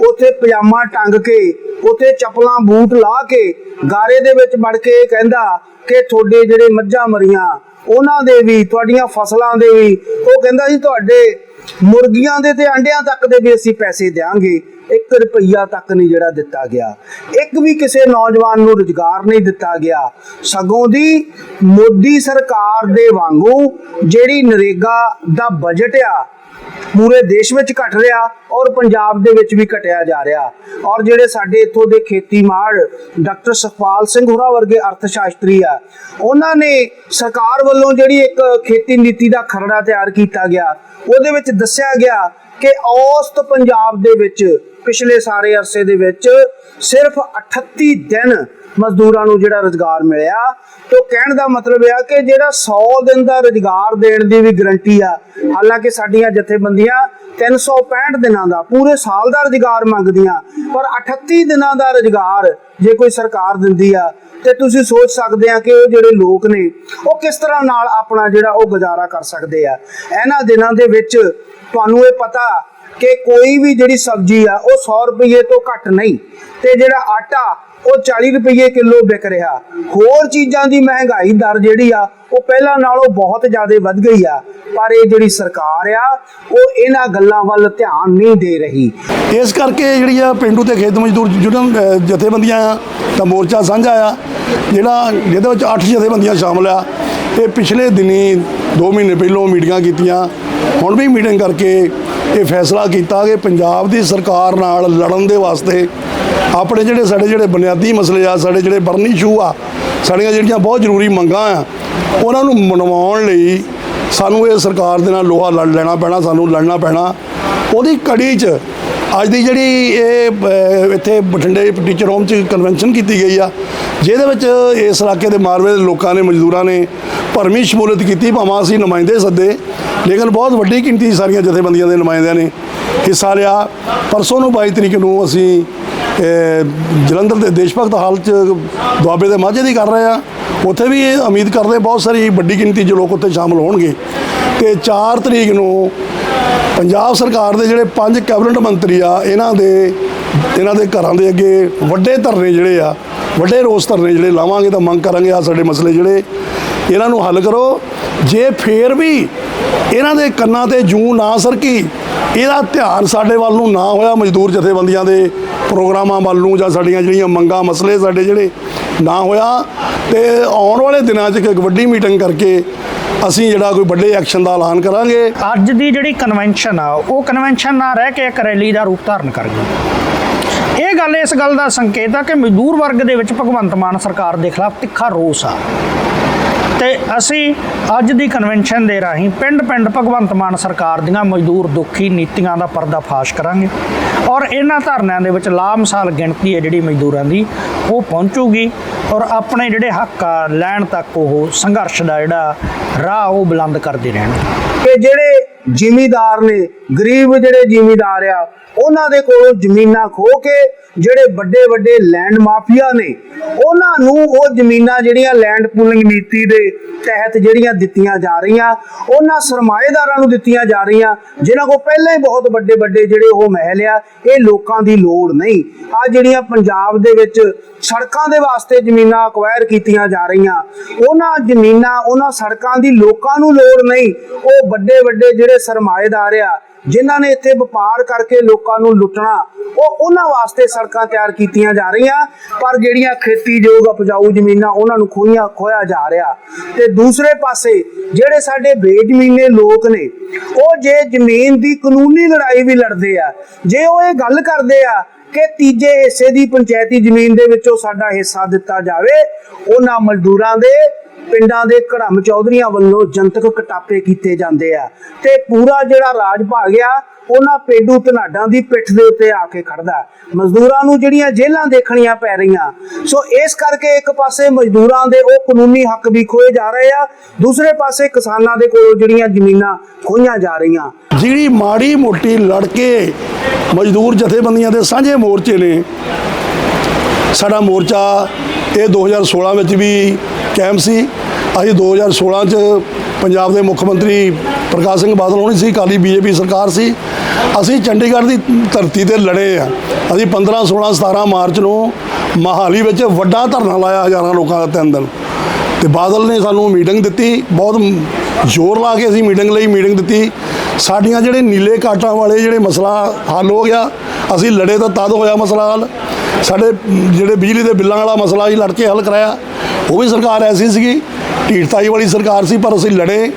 ਉੱਥੇ ਪਜਾਮਾ ਟੰਗ ਕੇ, ਉੱਥੇ ਚੱਪਲਾਂ ਬੂਟ ਲਾ ਕੇ, ਗਾਰੇ ਦੇ ਵਿੱਚ ਵੜ ਕੇ ਇਹ ਕਹਿੰਦਾ ਕਿ ਤੁਹਾਡੇ ਜਿਹੜੇ ਮੱਝਾਂ ਮਰੀਆਂ, ਉਹਨਾਂ ਦੇ ਵੀ, ਤੁਹਾਡੀਆਂ ਫਸਲਾਂ ਦੇ ਵੀ, ਉਹ ਕਹਿੰਦਾ ਜੀ ਤੁਹਾਡੇ ਮੁਰਗੀਆਂ ਦੇ ਤੇ ਅੰਡਿਆਂ ਤੱਕ ਦੇ ਵੀ ਅਸੀਂ ਪੈਸੇ ਦੇਾਂਗੇ 1 ਰੁਪਈਆ ਤੱਕ ਨਹੀਂ ਜਿਹੜਾ ਦਿੱਤਾ ਗਿਆ। ਇੱਕ ਵੀ ਕਿਸੇ ਨੌਜਵਾਨ ਨੂੰ ਰੁਜ਼ਗਾਰ ਨਹੀਂ ਦਿੱਤਾ ਗਿਆ। ਸਗੋਂ ਦੀ ਮੋਦੀ ਸਰਕਾਰ ਦੇ ਵਾਂਗੂ ਜਿਹੜੀ ਨਰੇਗਾ ਦਾ ਬਜਟ ਆ, ਪੂਰੇ ਦੇਸ਼ ਵਿੱਚ ਘਟ ਰਿਹਾ ਔਰ ਪੰਜਾਬ ਦੇ ਵਿੱਚ ਵੀ ਘਟਿਆ ਜਾ ਰਿਹਾ। ਔਰ ਜਿਹੜੇ ਸਾਡੇ ਇੱਥੋਂ ਦੇ ਖੇਤੀ ਮਾੜ ਡਾਕਟਰ ਸੁਖਪਾਲ ਸਿੰਘ ਹੋਰਾਂ ਵਰਗੇ ਅਰਥ ਸ਼ਾਸਤਰੀ ਆ, ਉਹਨਾਂ ਨੇ ਸਰਕਾਰ ਵੱਲੋਂ ਜਿਹੜੀ ਇੱਕ ਖੇਤੀ ਨੀਤੀ ਦਾ ਖਰੜਾ ਤਿਆਰ ਕੀਤਾ ਗਿਆ, ਉਹਦੇ ਵਿੱਚ ਦੱਸਿਆ ਗਿਆ ਕਿ ਔਸਤ ਪੰਜਾਬ ਦੇ ਵਿੱਚ ਪਿਛਲੇ ਸਾਰੇ ਅਰਸੇ ਦੇ ਵਿੱਚ ਸਿਰਫ 38 ਦਿਨ ਮਜ਼ਦੂਰਾਂ ਨੂੰ ਜਿਹੜਾ ਰੋਜ਼ਗਾਰ ਮਿਲਿਆ। ਤੋਂ ਕਹਿਣ ਦਾ ਮਤਲਬ ਇਹ ਆ ਕਿ ਜਿਹੜਾ 100 ਦਿਨ ਦਾ ਰੋਜ਼ਗਾਰ ਦੇਣ ਦੀ ਵੀ ਗਰੰਟੀ ਆ, ਹਾਲਾਂਕਿ ਸਾਡੀਆਂ ਜਥੇਬੰਦੀਆਂ 365 ਦਿਨਾਂ ਦਾ ਪੂਰੇ ਸਾਲ ਦਾ ਰੋਜ਼ਗਾਰ ਮੰਗਦੀਆਂ, ਪਰ 38 ਦਿਨਾਂ ਦਾ ਰੋਜ਼ਗਾਰ ਜੇ ਕੋਈ ਸਰਕਾਰ ਦਿੰਦੀ ਆ, ਤੇ ਤੁਸੀਂ ਸੋਚ ਸਕਦੇ ਆ ਕਿ ਉਹ ਜਿਹੜੇ ਲੋਕ ਨੇ, ਉਹ ਕਿਸ ਤਰ੍ਹਾਂ ਨਾਲ ਆਪਣਾ ਜਿਹੜਾ ਉਹ ਗੁਜ਼ਾਰਾ ਕਰ ਸਕਦੇ ਆ। ਇਹਨਾਂ ਦਿਨਾਂ ਦੇ ਵਿੱਚ ਤੁਹਾਨੂੰ ਇਹ ਪਤਾ ਕਿ ਕੋਈ ਵੀ ਜਿਹੜੀ ਸਬਜ਼ੀ ਆ, ਉਹ 100 ਰੁਪਏ ਤੋਂ ਘੱਟ ਨਹੀਂ। ਤੇ ਜਿਹੜਾ ਆਟਾ, ਉਹ 40 ਰੁਪਏ ਕਿਲੋ ਵਿਕ ਰਿਹਾ। ਹੋਰ ਚੀਜ਼ਾਂ ਦੀ ਮਹਿੰਗਾਈ ਦਰ ਜਿਹੜੀ ਆ, ਉਹ ਪਹਿਲਾਂ ਨਾਲੋਂ ਬਹੁਤ ਜ਼ਿਆਦਾ ਵੱਧ ਗਈ ਆ। ਪਰ ਇਹ ਜਿਹੜੀ ਸਰਕਾਰ ਆ, ਉਹ ਇਹਨਾਂ ਗੱਲਾਂ ਵੱਲ ਧਿਆਨ ਨਹੀਂ ਦੇ ਰਹੀ। ਇਸ ਕਰਕੇ ਜਿਹੜੀ ਆ ਪਿੰਡੂ ਤੇ ਖੇਤ ਮਜ਼ਦੂਰ ਯੂਨੀਅਨ ਜਥੇਬੰਦੀਆਂ ਆ, ਤਾਂ ਮੋਰਚਾ ਸਾਂਝਾ ਆ, ਜਿਹੜਾ ਜਿਹਦੇ ਵਿੱਚ 8 ਜਥੇਬੰਦੀਆਂ ਸ਼ਾਮਲ ਆ। ਇਹ ਪਿਛਲੇ ਦਿਨੀ 2 ਮਹੀਨੇ ਪਹਿਲਾਂ ਮੀਟਿੰਗਾਂ ਕੀਤੀਆਂ। ਹੁਣ ਵੀ ਮੀਟਿੰਗ ਕਰਕੇ ਇਹ ਫੈਸਲਾ ਕੀਤਾ ਕਿ ਪੰਜਾਬ ਦੀ ਸਰਕਾਰ ਨਾਲ ਲੜਨ ਦੇ ਵਾਸਤੇ ਆਪਣੇ ਜਿਹੜੇ ਸਾਡੇ ਜਿਹੜੇ ਬੁਨਿਆਦੀ ਮਸਲੇ ਆ, ਸਾਡੇ ਜਿਹੜੇ ਬਰਨੀ ਇਸ਼ੂ ਆ, ਸਾਡੀਆਂ ਜਿਹੜੀਆਂ ਬਹੁਤ ਜ਼ਰੂਰੀ ਮੰਗਾਂ ਆ, ਉਹਨਾਂ ਨੂੰ ਮਨਵਾਉਣ ਲਈ ਸਾਨੂੰ ਇਹ ਸਰਕਾਰ ਦੇ ਨਾਲ ਲੋਹਾ ਲੜ ਲੈਣਾ ਪੈਣਾ, ਸਾਨੂੰ ਲੜਨਾ ਪੈਣਾ। ਉਹਦੀ ਕੜੀ 'ਚ ਅੱਜ ਦੀ ਜਿਹੜੀ ਇਹ ਇੱਥੇ ਬਠਿੰਡੇ ਟੀਚਰ ਹੋਮ 'ਚ ਕਨਵੈਨਸ਼ਨ ਕੀਤੀ ਗਈ ਆ, ਜਿਹਦੇ ਵਿੱਚ ਇਸ ਇਲਾਕੇ ਦੇ ਮਾਰਵੇ ਦੇ ਲੋਕਾਂ ਨੇ, ਮਜ਼ਦੂਰਾਂ ਨੇ ਭਰਮੀ ਸ਼ਮੂਲੀਅਤ ਕੀਤੀ, ਭਾਵੇਂ ਅਸੀਂ ਨੁਮਾਇੰਦੇ ਸੱਦੇ, ਲੇਕਿਨ ਬਹੁਤ ਵੱਡੀ ਗਿਣਤੀ ਸਾਰੀਆਂ ਜਥੇਬੰਦੀਆਂ ਦੇ ਨੁਮਾਇੰਦਿਆਂ ਨੇ। ਹਿੱਸਾ ਲਿਆ। ਪਰਸੋਂ ਨੂੰ 22 ਤਰੀਕ ਨੂੰ ਅਸੀਂ ਜਲੰਧਰ ਦੇ ਦੇਸ਼ ਭਗਤ ਹਾਲ 'ਚ ਦੁਆਬੇ ਦੇ ਮਾਝੇ ਦੀ ਕਰ ਰਹੇ ਆ ਉੱਥੇ ਵੀ ਇਹ ਉਮੀਦ ਕਰਦੇ ਬਹੁਤ ਸਾਰੀ ਵੱਡੀ ਗਿਣਤੀ 'ਚ ਲੋਕ ਉੱਥੇ ਸ਼ਾਮਲ ਹੋਣਗੇ। ਤੇ 4 ਤਰੀਕ ਨੂੰ ਪੰਜਾਬ ਸਰਕਾਰ ਦੇ ਜਿਹੜੇ ਪੰਜ ਕੈਬਨਿਟ ਮੰਤਰੀ ਆ, ਇਹਨਾਂ ਦੇ ਇਹਨਾਂ ਦੇ ਘਰਾਂ ਦੇ ਅੱਗੇ ਵੱਡੇ ਧਰਨੇ ਜਿਹੜੇ ਆ, ਵੱਡੇ ਰੋਸ ਧਰਨੇ ਜਿਹੜੇ ਲਾਵਾਂਗੇ ਤਾਂ ਮੰਗ ਕਰਾਂਗੇ ਆ ਸਾਡੇ ਮਸਲੇ ਜਿਹੜੇ। ਇਹਨਾਂ ਨੂੰ ਹੱਲ ਕਰੋ। ਜੇ ਫੇਰ ਵੀ ਇਹਨਾਂ ਦੇ ਕੰਨਾਂ ਤੇ ਜੂੰ ਨਾ ਸਰਕੀ, ਇਹਦਾ ਧਿਆਨ ਸਾਡੇ ਵੱਲ ਨੂੰ ਨਾ ਹੋਇਆ ਮਜ਼ਦੂਰ ਜਥੇਬੰਦੀਆਂ ਦੇ ਪ੍ਰੋਗਰਾਮਾਂ ਵੱਲ ਨੂੰ ਜਾਂ ਸਾਡੀਆਂ ਜਿਹੜੀਆਂ ਮੰਗਾਂ ਮਸਲੇ ਸਾਡੇ ਜਿਹੜੇ ਨਾ ਹੋਇਆ, ਤੇ ਆਉਣ ਵਾਲੇ ਦਿਨਾਂ 'ਚ ਇੱਕ ਵੱਡੀ ਮੀਟਿੰਗ ਕਰਕੇ ਅਸੀਂ ਜਿਹੜਾ ਕੋਈ ਵੱਡੇ ਐਕਸ਼ਨ ਦਾ ਐਲਾਨ ਕਰਾਂਗੇ। ਅੱਜ ਦੀ ਜਿਹੜੀ ਕਨਵੈਨਸ਼ਨ ਆ, ਉਹ ਕਨਵੈਨਸ਼ਨ ਨਾ ਰਹਿ ਕੇ ਇੱਕ ਰੈਲੀ ਦਾ ਰੂਪ ਧਾਰਨ ਕਰ ਗਈ। ਇਹ ਗੱਲ, ਇਸ ਗੱਲ ਦਾ ਸੰਕੇਤ ਆ ਕਿ ਮਜ਼ਦੂਰ ਵਰਗ ਦੇ ਵਿੱਚ ਭਗਵੰਤ ਮਾਨ ਸਰਕਾਰ ਦੇ ਖਿਲਾਫ ਤਿੱਖਾ ਰੋਸ ਆ। ਤੇ ਅਸੀਂ ਅੱਜ ਦੀ ਕਨਵੈਨਸ਼ਨ ਦੇ ਰਾਹੀਂ ਪਿੰਡ-ਪਿੰਡ ਭਗਵੰਤ ਮਾਨ ਸਰਕਾਰ ਦੀਆਂ ਮਜ਼ਦੂਰ ਦੁਖੀ ਨੀਤੀਆਂ ਦਾ ਪਰਦਾਫਾਸ਼ ਕਰਾਂਗੇ। ਔਰ ਇਹਨਾਂ ਧਰਨਿਆਂ ਦੇ ਵਿੱਚ ਲਾਮਸਾਲ ਗਿਣਤੀ ਹੈ ਜਿਹੜੀ ਮਜ਼ਦੂਰਾਂ ਦੀ ਉਹ ਪਹੁੰਚੂਗੀ ਔਰ ਆਪਣੇ ਜਿਹੜੇ ਹੱਕ ਆ, ਲੈਣ ਤੱਕ ਉਹ ਸੰਘਰਸ਼ ਦਾ ਜਿਹੜਾ ਰਾਹ ਉਹ ਬੁਲੰਦ ਕਰਦੇ ਰਹਿਣਗੇ। ਕਿ ਜਿਹੜੇ ਜ਼ਿਮੀਦਾਰ ਨੇ, ਗਰੀਬ ਜਿਹੜੇ ਜ਼ਿਮੀਦਾਰ ਆ, ਉਹਨਾਂ ਦੇ ਕੋਲੋਂ ਜ਼ਮੀਨਾਂ ਖੋ ਕੇ ਜਿਹੜੇ ਵੱਡੇ ਵੱਡੇ ਲੈਂਡ ਮਾਫੀਆ ਨੇ, ਉਹਨਾਂ ਨੂੰ ਉਹ ਜ਼ਮੀਨਾਂ ਜਿਹੜੀਆਂ ਲੈਂਡ ਪੂਲਿੰਗ ਨੀਤੀ ਦੇ ਤਹਿਤ ਜਿਹੜੀਆਂ ਦਿੱਤੀਆਂ ਜਾ ਰਹੀਆਂ, ਉਹਨਾਂ ਸਰਮਾਏਦਾਰਾਂ ਨੂੰ ਦਿੱਤੀਆਂ ਜਾ ਰਹੀਆਂ, ਜਿਨ੍ਹਾਂ ਕੋਲ ਪਹਿਲਾਂ ਹੀ ਬਹੁਤ ਵੱਡੇ ਵੱਡੇ ਜਿਹੜੇ ਉਹ ਮਹਿਲ ਆ, ਇਹ ਲੋਕਾਂ ਦੀ ਲੋੜ ਨਹੀਂ। ਆ ਜਿਹੜੀਆਂ ਪੰਜਾਬ ਦੇ ਵਿੱਚ ਸੜਕਾਂ ਦੇ ਵਾਸਤੇ ਜ਼ਮੀਨਾਂ ਅਕਵਾਇਰ ਕੀਤੀਆਂ ਜਾ ਰਹੀਆਂ। ਉਹਨਾਂ ਜ਼ਮੀਨਾਂ, ਉਹਨਾਂ ਸੜਕਾਂ ਦੀ ਲੋਕਾਂ ਨੂੰ ਲੋੜ ਨਹੀਂ। ਉਹ ਵੱਡੇ ਵੱਡੇ ਜਿਹੜੇ ਸਰਮਾਏਦਾਰ ਆ ਜਿਨ੍ਹਾਂ ਨੇ ਇੱਥੇ ਵਪਾਰ ਕਰਕੇ ਲੋਕਾਂ ਨੂੰ ਲੁੱਟਣਾ, ਉਹ ਉਹਨਾਂ ਵਾਸਤੇ ਸੜਕਾਂ ਤਿਆਰ ਕੀਤੀਆਂ ਜਾ ਰਹੀਆਂ, ਪਰ ਜਿਹੜੀਆਂ ਖੇਤੀਯੋਗ ਉਪਜਾਊ ਜ਼ਮੀਨਾਂ ਉਹਨਾਂ ਨੂੰ ਖੋਈਆਂ, ਖੋਇਆ ਜਾ ਰਿਹਾ। ਤੇ ਦੂਸਰੇ ਪਾਸੇ ਜਿਹੜੇ ਸਾਡੇ ਬੇਜ਼ਮੀਨੇ ਲੋਕ ਨੇ, ਉਹ ਜੇ ਜ਼ਮੀਨ ਦੀ ਕਾਨੂੰਨੀ ਲੜਾਈ ਵੀ ਲੜਦੇ ਆ, ਜੇ ਉਹ ਇਹ ਗੱਲ ਕਰਦੇ ਆ ਕਿ ਤੀਜੇ ਹਿੱਸੇ ਦੀ ਪੰਚਾਇਤੀ ਜ਼ਮੀਨ ਦੇ ਵਿੱਚੋਂ ਸਾਡਾ ਹਿੱਸਾ ਦਿੱਤਾ ਜਾਵੇ, ਉਹਨਾਂ ਮਜ਼ਦੂਰਾਂ ਦੇ ਪਿੰਡਾਂ ਦੇ ਘੜਮ ਚੌਧਰੀਆਂ ਵੱਲੋਂ ਜਨਤਕ ਕਟਾਪੇ ਕੀਤੇ ਜਾਂਦੇ ਆ। ਤੇ ਪੂਰਾ ਜਿਹੜਾ ਰਾਜ ਭਾਗ ਆ, ਉਹਨਾਂ ਪੇਡੂ ਧਨਾਡਾਂ ਦੀ ਪਿੱਠ ਦੇ ਉੱਤੇ ਆ ਕੇ ਖੜਦਾ ਮਜ਼ਦੂਰਾਂ ਨੂੰ ਜਿਹੜੀਆਂ ਜੇਲ੍ਹਾਂ ਦੇਖਣੀਆਂ ਪੈ ਰਹੀਆਂ। ਸੋ ਇਸ ਕਰਕੇ ਇੱਕ ਪਾਸੇ ਮਜ਼ਦੂਰਾਂ ਦੇ ਉਹ ਕਾਨੂੰਨੀ ਹੱਕ ਵੀ ਖੋਏ ਜਾ ਰਹੇ ਆ, ਦੂਸਰੇ ਪਾਸੇ ਕਿਸਾਨਾਂ ਦੇ ਕੋਲੋਂ ਜਿਹੜੀਆਂ ਜ਼ਮੀਨਾਂ ਖੋਈਆਂ ਜਾ ਰਹੀਆਂ। ਜਿਹੜੀ ਮਾੜੀ ਮੋਟੀ ਲੜ ਕੇ ਮਜ਼ਦੂਰ ਜਥੇਬੰਦੀਆਂ ਦੇ ਸਾਂਝੇ ਮੋਰਚੇ ਨੇ ਸਾਡਾ ਮੋਰਚਾ ਇਹ 2016 ਵਿੱਚ ਵੀ ਕਾਇਮ ਸੀ। ਅਸੀਂ 2016 ਚ ਪੰਜਾਬ ਦੇ ਮੁੱਖ ਮੰਤਰੀ ਪ੍ਰਕਾਸ਼ ਸਿੰਘ ਬਾਦਲ ਹੋਣੀ ਸੀ ਕਾਲੀ ਬੀਜੇਪੀ ਸਰਕਾਰ ਸੀ। ਅਸੀਂ ਚੰਡੀਗੜ੍ਹ ਦੀ ਧਰਤੀ ਤੇ ਲੜੇ ਆ। ਅਸੀਂ 15 16 17 ਮਾਰਚ ਨੂੰ ਮਹਾਲੀ ਵਿੱਚ ਵੱਡਾ ਧਰਨਾ ਲਾਇਆ ਹਜ਼ਾਰਾਂ ਲੋਕਾਂ ਦਾ ਤਿੰਨ ਦਿਨ ਤੇ ਬਾਦਲ ਨੇ ਸਾਨੂੰ ਮੀਟਿੰਗ ਦਿੱਤੀ। ਬਹੁਤ ਜ਼ੋਰ ਲਾ ਕੇ ਅਸੀਂ ਮੀਟਿੰਗ ਲਈ ਮੀਟਿੰਗ ਦਿੱਤੀ। ਸਾਡੀਆਂ ਜਿਹੜੇ ਨੀਲੇ ਕਾਟਾਂ ਵਾਲੇ ਜਿਹੜੇ ਮਸਲਾ ਹੱਲ ਹੋ ਗਿਆ, ਅਸੀਂ ਲੜੇ ਤਾਂ ਤਦ ਹੋਇਆ ਮਸਲਾ ਹੱਲ। ਸਾਡੇ ਜਿਹੜੇ ਬਿਜਲੀ ਦੇ ਬਿੱਲਾਂ ਵਾਲਾ ਮਸਲਾ ਅਸੀਂ ਲੜ ਕੇ ਹੱਲ ਕਰਾਇਆ। ਉਹ ਵੀ ਸਰਕਾਰ ਐਸੀ ਸੀਗੀ, ਢੀਠਤਾਈ ਵਾਲੀ ਸਰਕਾਰ ਸੀ, ਪਰ ਅਸੀਂ ਲੜੇ,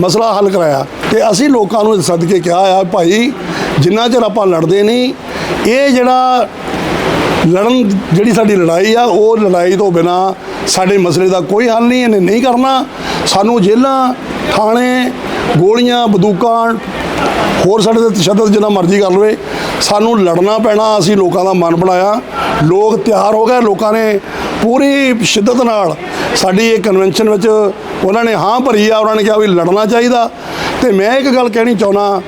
ਮਸਲਾ ਹੱਲ ਕਰਾਇਆ। ਤੇ ਅਸੀਂ ਲੋਕਾਂ ਨੂੰ ਸਦਕੇ ਕਿਹਾ ਆ, ਭਾਈ, ਜਿੰਨਾ ਚਿਰ ਆਪਾਂ ਲੜਦੇ ਨਹੀਂ, ਇਹ ਜਿਹੜਾ ਲੜਨ ਜਿਹੜੀ ਸਾਡੀ ਲੜਾਈ ਆ, ਉਹ ਲੜਾਈ ਤੋਂ ਬਿਨਾ ਸਾਡੇ ਮਸਲੇ ਦਾ ਕੋਈ ਹੱਲ ਨਹੀਂ, ਇਹਨੇ ਨਹੀਂ ਕਰਨਾ। ਸਾਨੂੰ ਜੇਲ੍ਹਾਂ, ਥਾਣੇ, ਗੋਲੀਆਂ, ਬੰਦੂਕਾਂ, ਹੋਰ ਸਾਡੇ ਤੇ ਤਸ਼ੱਦਦ ਜਿੰਨਾ ਮਰਜ਼ੀ ਕਰ ਲਵੇ। ਸਾਨੂੰ ਲੜਨਾ ਪੈਣਾ, ਅਸੀਂ ਲੋਕਾਂ ਦਾ ਮਨ ਬਣਾਇਆ। ਲੋਕ ਤਿਆਰ ਹੋ ਗਏ, ਲੋਕਾਂ ਨੇ ਪੂਰੀ ਸ਼ਿੱਦਤ ਨਾਲ ਸਾਡੀ ਇਹ ਕਨਵੈਨਸ਼ਨ ਵਿੱਚ ਉਹਨਾਂ ਨੇ ਹਾਂ ਭਰੀ ਆ, ਉਹਨਾਂ ਨੇ ਕਿਹਾ ਵੀ ਲੜਨਾ ਚਾਹੀਦਾ। ਤੇ ਮੈਂ ਇੱਕ ਗੱਲ ਕਹਿਣੀ ਚਾਹੁੰਦਾ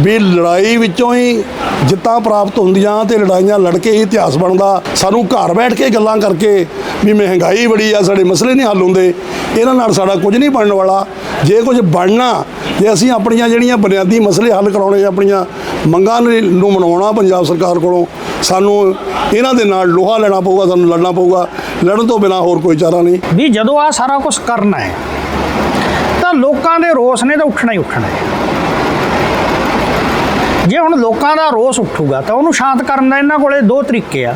ਵੀ ਲੜਾਈ ਵਿੱਚੋਂ ਹੀ ਜਿੱਤਾਂ ਪ੍ਰਾਪਤ ਹੁੰਦੀਆਂ ਤੇ ਲੜਾਈਆਂ ਲੜ ਕੇ ਹੀ ਇਤਿਹਾਸ ਬਣਦਾ। ਸਾਨੂੰ ਘਰ ਬੈਠ ਕੇ ਗੱਲਾਂ ਕਰਕੇ ਵੀ ਮਹਿੰਗਾਈ ਬੜੀ ਆ, ਸਾਡੇ ਮਸਲੇ ਨਹੀਂ ਹੱਲ ਹੁੰਦੇ। ਇਹਨਾਂ ਨਾਲ ਸਾਡਾ ਕੁਝ ਨਹੀਂ ਬਣਨ ਵਾਲਾ। ਜੇ ਕੁਝ ਬਣਨਾ, ਜੇ ਅਸੀਂ ਆਪਣੀਆਂ ਜਿਹੜੀਆਂ ਬੁਨਿਆਦੀ ਮਸਲੇ ਹੱਲ ਕਰਾਉਣੇ ਆਪਣੀਆਂ ਮੰਗਾਂ ਨੂੰ ਮਨਾਉਣਾ ਪੰਜਾਬ ਸਰਕਾਰ ਕੋਲੋਂ, ਸਾਨੂੰ ਇਹਨਾਂ ਦੇ ਨਾਲ ਲੋਹਾ ਲੈਣਾ ਪਊਗਾ, ਸਾਨੂੰ ਲੜਨਾ ਪਊਗਾ। ਲੜਨ ਤੋਂ ਬਿਨਾ ਹੋਰ ਕੋਈ ਚਾਰਾ ਨਹੀਂ। ਵੀ ਜਦੋਂ ਆ ਸਾਰਾ ਕੁਝ ਕਰਨਾ ਹੈ, ਤਾਂ ਲੋਕਾਂ ਦੇ ਰੋਸ ਨੇ ਤਾਂ ਉੱਠਣਾ ਹੀ ਉੱਠਣਾ ਹੈ। ਜੇ ਹੁਣ ਲੋਕਾਂ ਦਾ ਰੋਸ ਉੱਠੂਗਾ ਤਾਂ ਉਹਨੂੰ ਸ਼ਾਂਤ ਕਰਨ ਦਾ ਇਹਨਾਂ ਕੋਲੇ ਦੋ ਤਰੀਕੇ ਆ।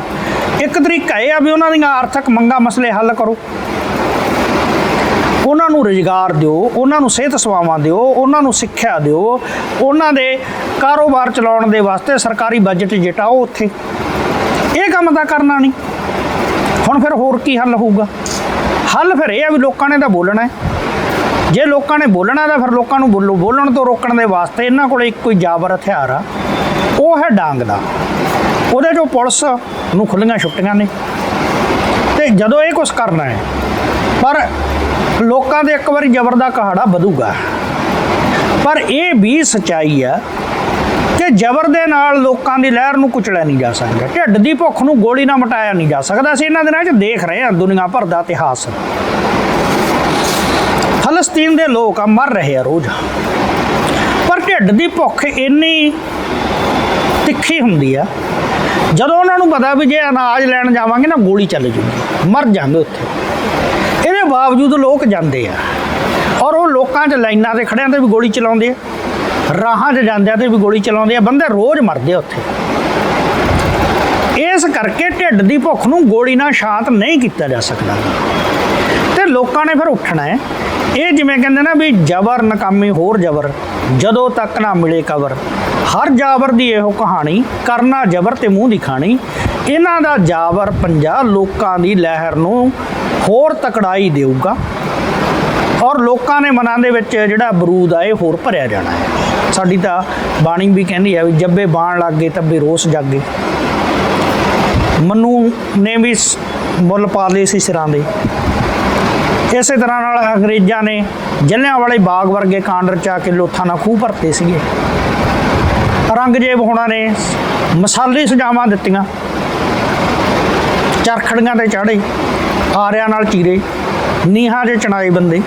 ਇੱਕ ਤਰੀਕਾ ਇਹ ਆ ਵੀ ਉਹਨਾਂ ਦੀਆਂ ਆਰਥਿਕ ਮੰਗਾਂ ਮਸਲੇ ਹੱਲ ਕਰੋ। ਉਹਨਾਂ ਨੂੰ ਰੁਜ਼ਗਾਰ ਦਿਓ, ਉਹਨਾਂ ਨੂੰ ਸਿਹਤ ਸੇਵਾਵਾਂ ਦਿਓ, ਉਹਨਾਂ ਨੂੰ ਸਿੱਖਿਆ ਦਿਓ, ਉਹਨਾਂ ਦੇ ਕਾਰੋਬਾਰ ਚਲਾਉਣ ਦੇ ਵਾਸਤੇ ਸਰਕਾਰੀ ਬਜਟ ਜਟਾਓ ਉੱਥੇ। ਇਹ ਕੰਮ ਤਾਂ ਕਰਨਾ ਨਹੀਂ। ਹੁਣ ਫਿਰ ਹੋਰ ਕੀ ਹੱਲ ਹੋਊਗਾ? ਹੱਲ ਫਿਰ ਇਹ ਆ ਵੀ ਲੋਕਾਂ ਨੇ ਤਾਂ ਬੋਲਣਾ ਹੈ। ਜੇ ਲੋਕਾਂ ਨੇ ਬੋਲਣਾ ਤਾਂ ਫਿਰ ਲੋਕਾਂ ਨੂੰ ਬੋਲੋ। ਬੋਲਣ ਤੋਂ ਰੋਕਣ ਦੇ ਵਾਸਤੇ ਇਹਨਾਂ ਕੋਲ ਇੱਕੋ ਹੀ ਜਾਬਰ ਹਥਿਆਰ ਆ। ਉਹ ਹੈ ਡਾਂਗ ਦਾ। ਉਹਦੇ ਚੋਂ ਪੁਲਿਸ ਨੂੰ ਖੁੱਲੀਆਂ ਛੁੱਟੀਆਂ ਨੇ। ਤੇ ਜਦੋਂ ਇਹ ਕੁਝ ਕਰਨਾ ਹੈ, ਪਰ ਲੋਕਾਂ ਦੇ ਇੱਕ ਵਾਰੀ ਜ਼ਬਰ ਦਾ ਕਹਾੜਾ ਵਧੂਗਾ। ਪਰ ਇਹ ਵੀ ਸਚਾਈ ਆ ਕਿ ਜ਼ਬਰ ਦੇ ਨਾਲ ਲੋਕਾਂ ਦੀ ਲਹਿਰ ਨੂੰ ਕੁਚਲਿਆ ਨਹੀਂ ਜਾ ਸਕਦਾ। ਢਿੱਡ ਦੀ ਭੁੱਖ ਨੂੰ ਗੋਲੀ ਨਾਲ ਮਟਾਇਆ ਨਹੀਂ ਜਾ ਸਕਦਾ। ਅਸੀਂ ਇਹਨਾਂ ਦਿਨਾਂ 'ਚ ਦੇਖ ਰਹੇ ਹਾਂ ਦੁਨੀਆ ਭਰ ਦਾ ਇਤਿਹਾਸ। ਫਲਸਤੀਨ ਦੇ ਲੋਕ ਆ, ਮਰ ਰਹੇ ਆ ਰੋਜ਼। ਪਰ ਢਿੱਡ ਦੀ ਭੁੱਖ ਇੰਨੀ ਤਿੱਖੀ ਹੁੰਦੀ ਆ, ਜਦੋਂ ਉਹਨਾਂ ਨੂੰ ਪਤਾ ਵੀ ਜੇ ਅਨਾਜ ਲੈਣ ਜਾਵਾਂਗੇ ਨਾ, ਗੋਲੀ ਚੱਲ ਜੂਗੀ, ਮਰ ਜਾਂਦੇ ਉੱਥੇ। ਇਹਦੇ ਬਾਵਜੂਦ ਲੋਕ ਜਾਂਦੇ ਆ, ਔਰ ਉਹ ਲੋਕਾਂ 'ਚ ਲਾਈਨਾਂ ਤੇ ਖੜਿਆਂ ਤੇ ਵੀ ਗੋਲੀ ਚਲਾਉਂਦੇ ਆ, ਰਾਹਾਂ 'ਚ ਜਾਂਦਿਆਂ ਤੇ ਵੀ ਗੋਲੀ ਚਲਾਉਂਦੇ ਆ, ਬੰਦੇ ਰੋਜ਼ ਮਰਦੇ ਆ ਉੱਥੇ। ਇਸ ਕਰਕੇ ਢਿੱਡ ਦੀ ਭੁੱਖ ਨੂੰ ਗੋਲੀ ਨਾਲ ਸ਼ਾਂਤ ਨਹੀਂ ਕੀਤਾ ਜਾ ਸਕਦਾ। ਤੇ ਲੋਕਾਂ ਨੇ ਫਿਰ ਉੱਠਣਾ ਹੈ ਇਹ ਜਿਵੇਂ ਕਹਿੰਦੇ ਨਾ ਵੀ ਜ਼ਬਰ ਨਕਾਮੀ, ਹੋਰ ਜ਼ਬਰ, ਜਦੋਂ ਤੱਕ ਨਾ ਮਿਲੇ ਕਬਰ। ਹਰ ਜਾਬਰ ਦੀ ਇਹੋ ਕਹਾਣੀ, ਕਰਨਾ ਜ਼ਬਰ ਤੇ ਮੂੰਹ ਦੀ ਖਾਣੀ। ਇਹਨਾਂ ਦਾ ਜਾਬਰ 50 ਲੋਕਾਂ ਦੀ ਲਹਿਰ ਨੂੰ ਹੋਰ ਤਕੜਾਈ ਦੇਊਗਾ ਔਰ ਲੋਕਾਂ ਦੇ ਮਨਾਂ ਦੇ ਵਿੱਚ ਜਿਹੜਾ ਬਰੂਦ ਆ, ਇਹ ਹੋਰ ਭਰਿਆ ਜਾਣਾ ਹੈ। ਸਾਡੀ ਤਾਂ ਬਾਣੀ ਵੀ ਕਹਿੰਦੀ ਹੈ ਵੀ ਜੱਬੇ ਬਾਣ ਲੱਗੇ, ਤੱਬੇ ਰੋਸ ਜਾਗੇ। ਮਨੂ ਨੇ ਵੀ ਮੁੱਲ ਪਾ ਲਏ ਸੀ ਸਿਰਾਂ ਦੇ। ਇਸੇ ਤਰ੍ਹਾਂ ਨਾਲ ਅੰਗਰੇਜ਼ਾਂ ਨੇ ਜਲਿਆਂ ਵਾਲੇ ਬਾਗ ਵਰਗੇ ਕਾਂਡ ਰਚਾ ਕੇ ਲੋਥਾਂ ਨਾਲ ਖੂਹ ਭਰਤੇ ਸੀਗੇ। ਔਰੰਗਜ਼ੇਬ ਹੋਣਾ ਨੇ ਮਸਾਲੇ ਸਜ਼ਾਵਾਂ ਦਿੱਤੀਆਂ। ਚਰਖੜੀਆਂ ਤੇ ਚਾੜੇ ਆਰਿਆਂ ਨਾਲ ਚੀਰੇ, ਨੀਹਾਂ 'ਚ ਚਣਾਏ ਬੰਦੇ।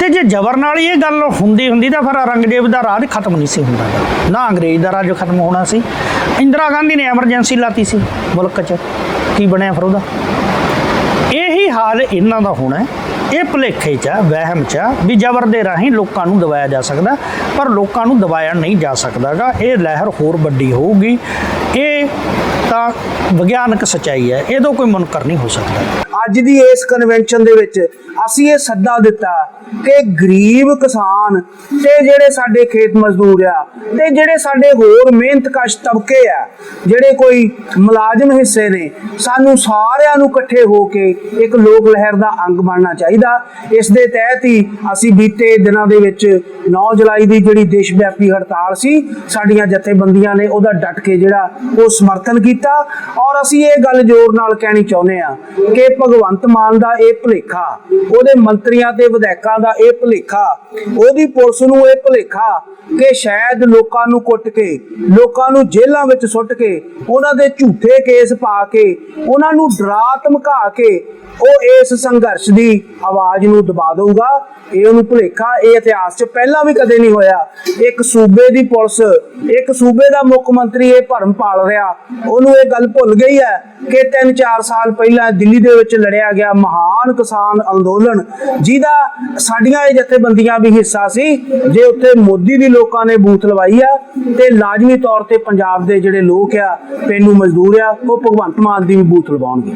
ਤੇ ਜੇ ਜ਼ਬਰ ਨਾਲ ਹੀ ਇਹ ਗੱਲ ਹੁੰਦੀ ਹੁੰਦੀ ਤਾਂ ਫਿਰ ਔਰੰਗਜ਼ੇਬ ਦਾ ਰਾਜ ਖਤਮ ਨਹੀਂ ਸੀ ਹੁੰਦਾ। ਨਾ ਅੰਗਰੇਜ਼ ਦਾ ਰਾਜ ਖਤਮ ਹੋਣਾ ਸੀ। ਇੰਦਰਾ ਗਾਂਧੀ ਨੇ ਐਮਰਜੈਂਸੀ ਲਾਤੀ ਸੀ ਮੁਲਕ 'ਚ। ਕੀ ਬਣਿਆ ਫਿਰ ਉਹਦਾ? ਹਾਲ ਇਹਨਾਂ ਦਾ ਹੋਣਾ ਹੈ। ਇਹ ਭੁਲੇਖੇ 'ਚ ਆ, ਵਹਿਮ 'ਚ ਆ ਵੀ ਜ਼ਬਰ ਦੇ ਰਾਹੀਂ ਲੋਕਾਂ ਨੂੰ ਦਵਾਇਆ ਜਾ ਸਕਦਾ ਪਰ ਲੋਕਾਂ ਨੂੰ ਦਵਾਇਆ ਨਹੀਂ ਜਾ ਸਕਦਾਗਾ। ਇਹ ਲਹਿਰ ਹੋਰ ਵੱਡੀ ਹੋਊਗੀ। ਇਹ ਤਾਂ ਵਿਗਿਆਨਕ ਸੱਚਾਈ ਹੈ। ਇਹਦੋਂ ਕੋਈ ਮੁਨਕਰ ਨਹੀਂ ਹੋ ਸਕਦਾ। ਅੱਜ ਦੀ ਇਸ ਕਨਵੈਨਸ਼ਨ ਦੇ ਵਿੱਚ ਅਸੀਂ ਇਹ ਸੱਦਾ ਦਿੱਤਾ ਕਿ ਗਰੀਬ ਕਿਸਾਨ ਤੇ ਜਿਹੜੇ ਸਾਡੇ ਖੇਤ ਮਜ਼ਦੂਰ ਆ ਤੇ ਜਿਹੜੇ ਸਾਡੇ ਹੋਰ ਮਿਹਨਤਕਸ਼ ਤਬਕੇ ਆ ਜਿਹੜੇ ਕੋਈ ਮੁਲਾਜ਼ਮ ਹਿੱਸੇ ਨੇ ਸਾਨੂੰ ਸਾਰਿਆਂ ਨੂੰ ਇਕੱਠੇ ਹੋ ਕੇ ਇੱਕ ਲੋਕ ਲਹਿਰ ਦਾ ਅੰਗ ਬਣਨਾ ਚਾਹੀਦਾ। ਚਾਹੀਦਾ। ਇਸ ਦੇ ਤਹਿਤ ਹੀ ਅਸੀਂ ਬੀਤੇ ਦਿਨਾਂ ਦੇ ਵਿੱਚ 9 ਜੁਲਾਈ ਦੀ ਜਿਹੜੀ ਦੇਸ਼ ਵਿਆਪੀ ਹੜਤਾਲ ਸੀ, ਸਾਡੀਆਂ ਜਥੇਬੰਦੀਆਂ ਨੇ ਉਹਦਾ ਡਟ ਕੇ ਜਿਹੜਾ, ਉਹ ਸਮਰਥਨ ਕੀਤਾ। ਔਰ ਅਸੀਂ ਇਹ ਗੱਲ ਜ਼ੋਰ ਨਾਲ ਕਹਿਣੀ ਚਾਹੁੰਦੇ ਆ ਕਿ ਭਗਵੰਤ ਮਾਨ ਦਾ ਇਹ ਭੁਲੇਖਾ, ਉਹਦੇ ਮੰਤਰੀਆਂ ਤੇ ਵਿਧਾਇਕਾਂ ਦਾ ਇਹ ਭੁਲੇਖਾ, ਉਹਦੀ ਪੁਲਿਸ ਨੂੰ ਇਹ ਭੁਲੇਖਾ ਕਿ ਸ਼ਾਇਦ ਲੋਕਾਂ ਨੂੰ ਕੁੱਟ ਕੇ, ਲੋਕਾਂ ਨੂੰ ਜੇਲ੍ਹਾਂ ਵਿੱਚ ਸੁੱਟ ਕੇ, ਉਹਨਾਂ ਦੇ ਝੂਠੇ ਕੇਸ ਪਾ ਕੇ, ਉਹਨਾਂ ਨੂੰ ਡਰਾ ਧਮਕਾ ਕੇ ਉਹ ਇਸ ਸੰਘਰਸ਼ ਦੀ ਆਵਾਜ਼ ਨੂੰ ਦਬਾ ਦੇਊਗਾ। ਇਹ ਉਹਨੂੰ ਭੁਲੇਖਾ, ਇਹ ਇਤਿਹਾਸ 'ਚ ਪਹਿਲਾਂ ਵੀ ਕਦੇ ਨਹੀਂ ਹੋਇਆ। ਇੱਕ ਸੂਬੇ ਦੀ ਪੁਲਿਸ, ਇੱਕ ਸੂਬੇ ਦਾ ਮੁੱਖ ਮੰਤਰੀ ਇਹ ਭਰਮ ਪਾਲ ਰਿਹਾ। ਉਹਨੂੰ ਇਹ ਗੱਲ ਭੁੱਲ ਗਈ ਹੈ ਕਿ 3-4 ਸਾਲ ਪਹਿਲਾਂ ਦਿੱਲੀ ਦੇ ਵਿੱਚ ਲੜਿਆ ਗਿਆ ਮਹਾਨ ਕਿਸਾਨ ਅੰਦੋਲਨ, ਜਿਹਦਾ ਸਾਡੀਆਂ ਇਹ ਜਥੇਬੰਦੀਆਂ ਵੀ ਹਿੱਸਾ ਸੀ, ਜੇ ਉੱਥੇ ਮੋਦੀ ਦੀ ਲੋਕਾਂ ਨੇ ਬੂਥ ਲਵਾਈ ਆ, ਤੇ ਲਾਜ਼ਮੀ ਤੌਰ ਤੇ ਪੰਜਾਬ ਦੇ ਜਿਹੜੇ ਲੋਕ ਆ ਪੇਂਡੂ ਮਜ਼ਦੂਰ ਆ, ਉਹ ਭਗਵੰਤ ਮਾਨ ਦੀ ਵੀ ਬੂਥ ਲਵਾਉਣਗੇ।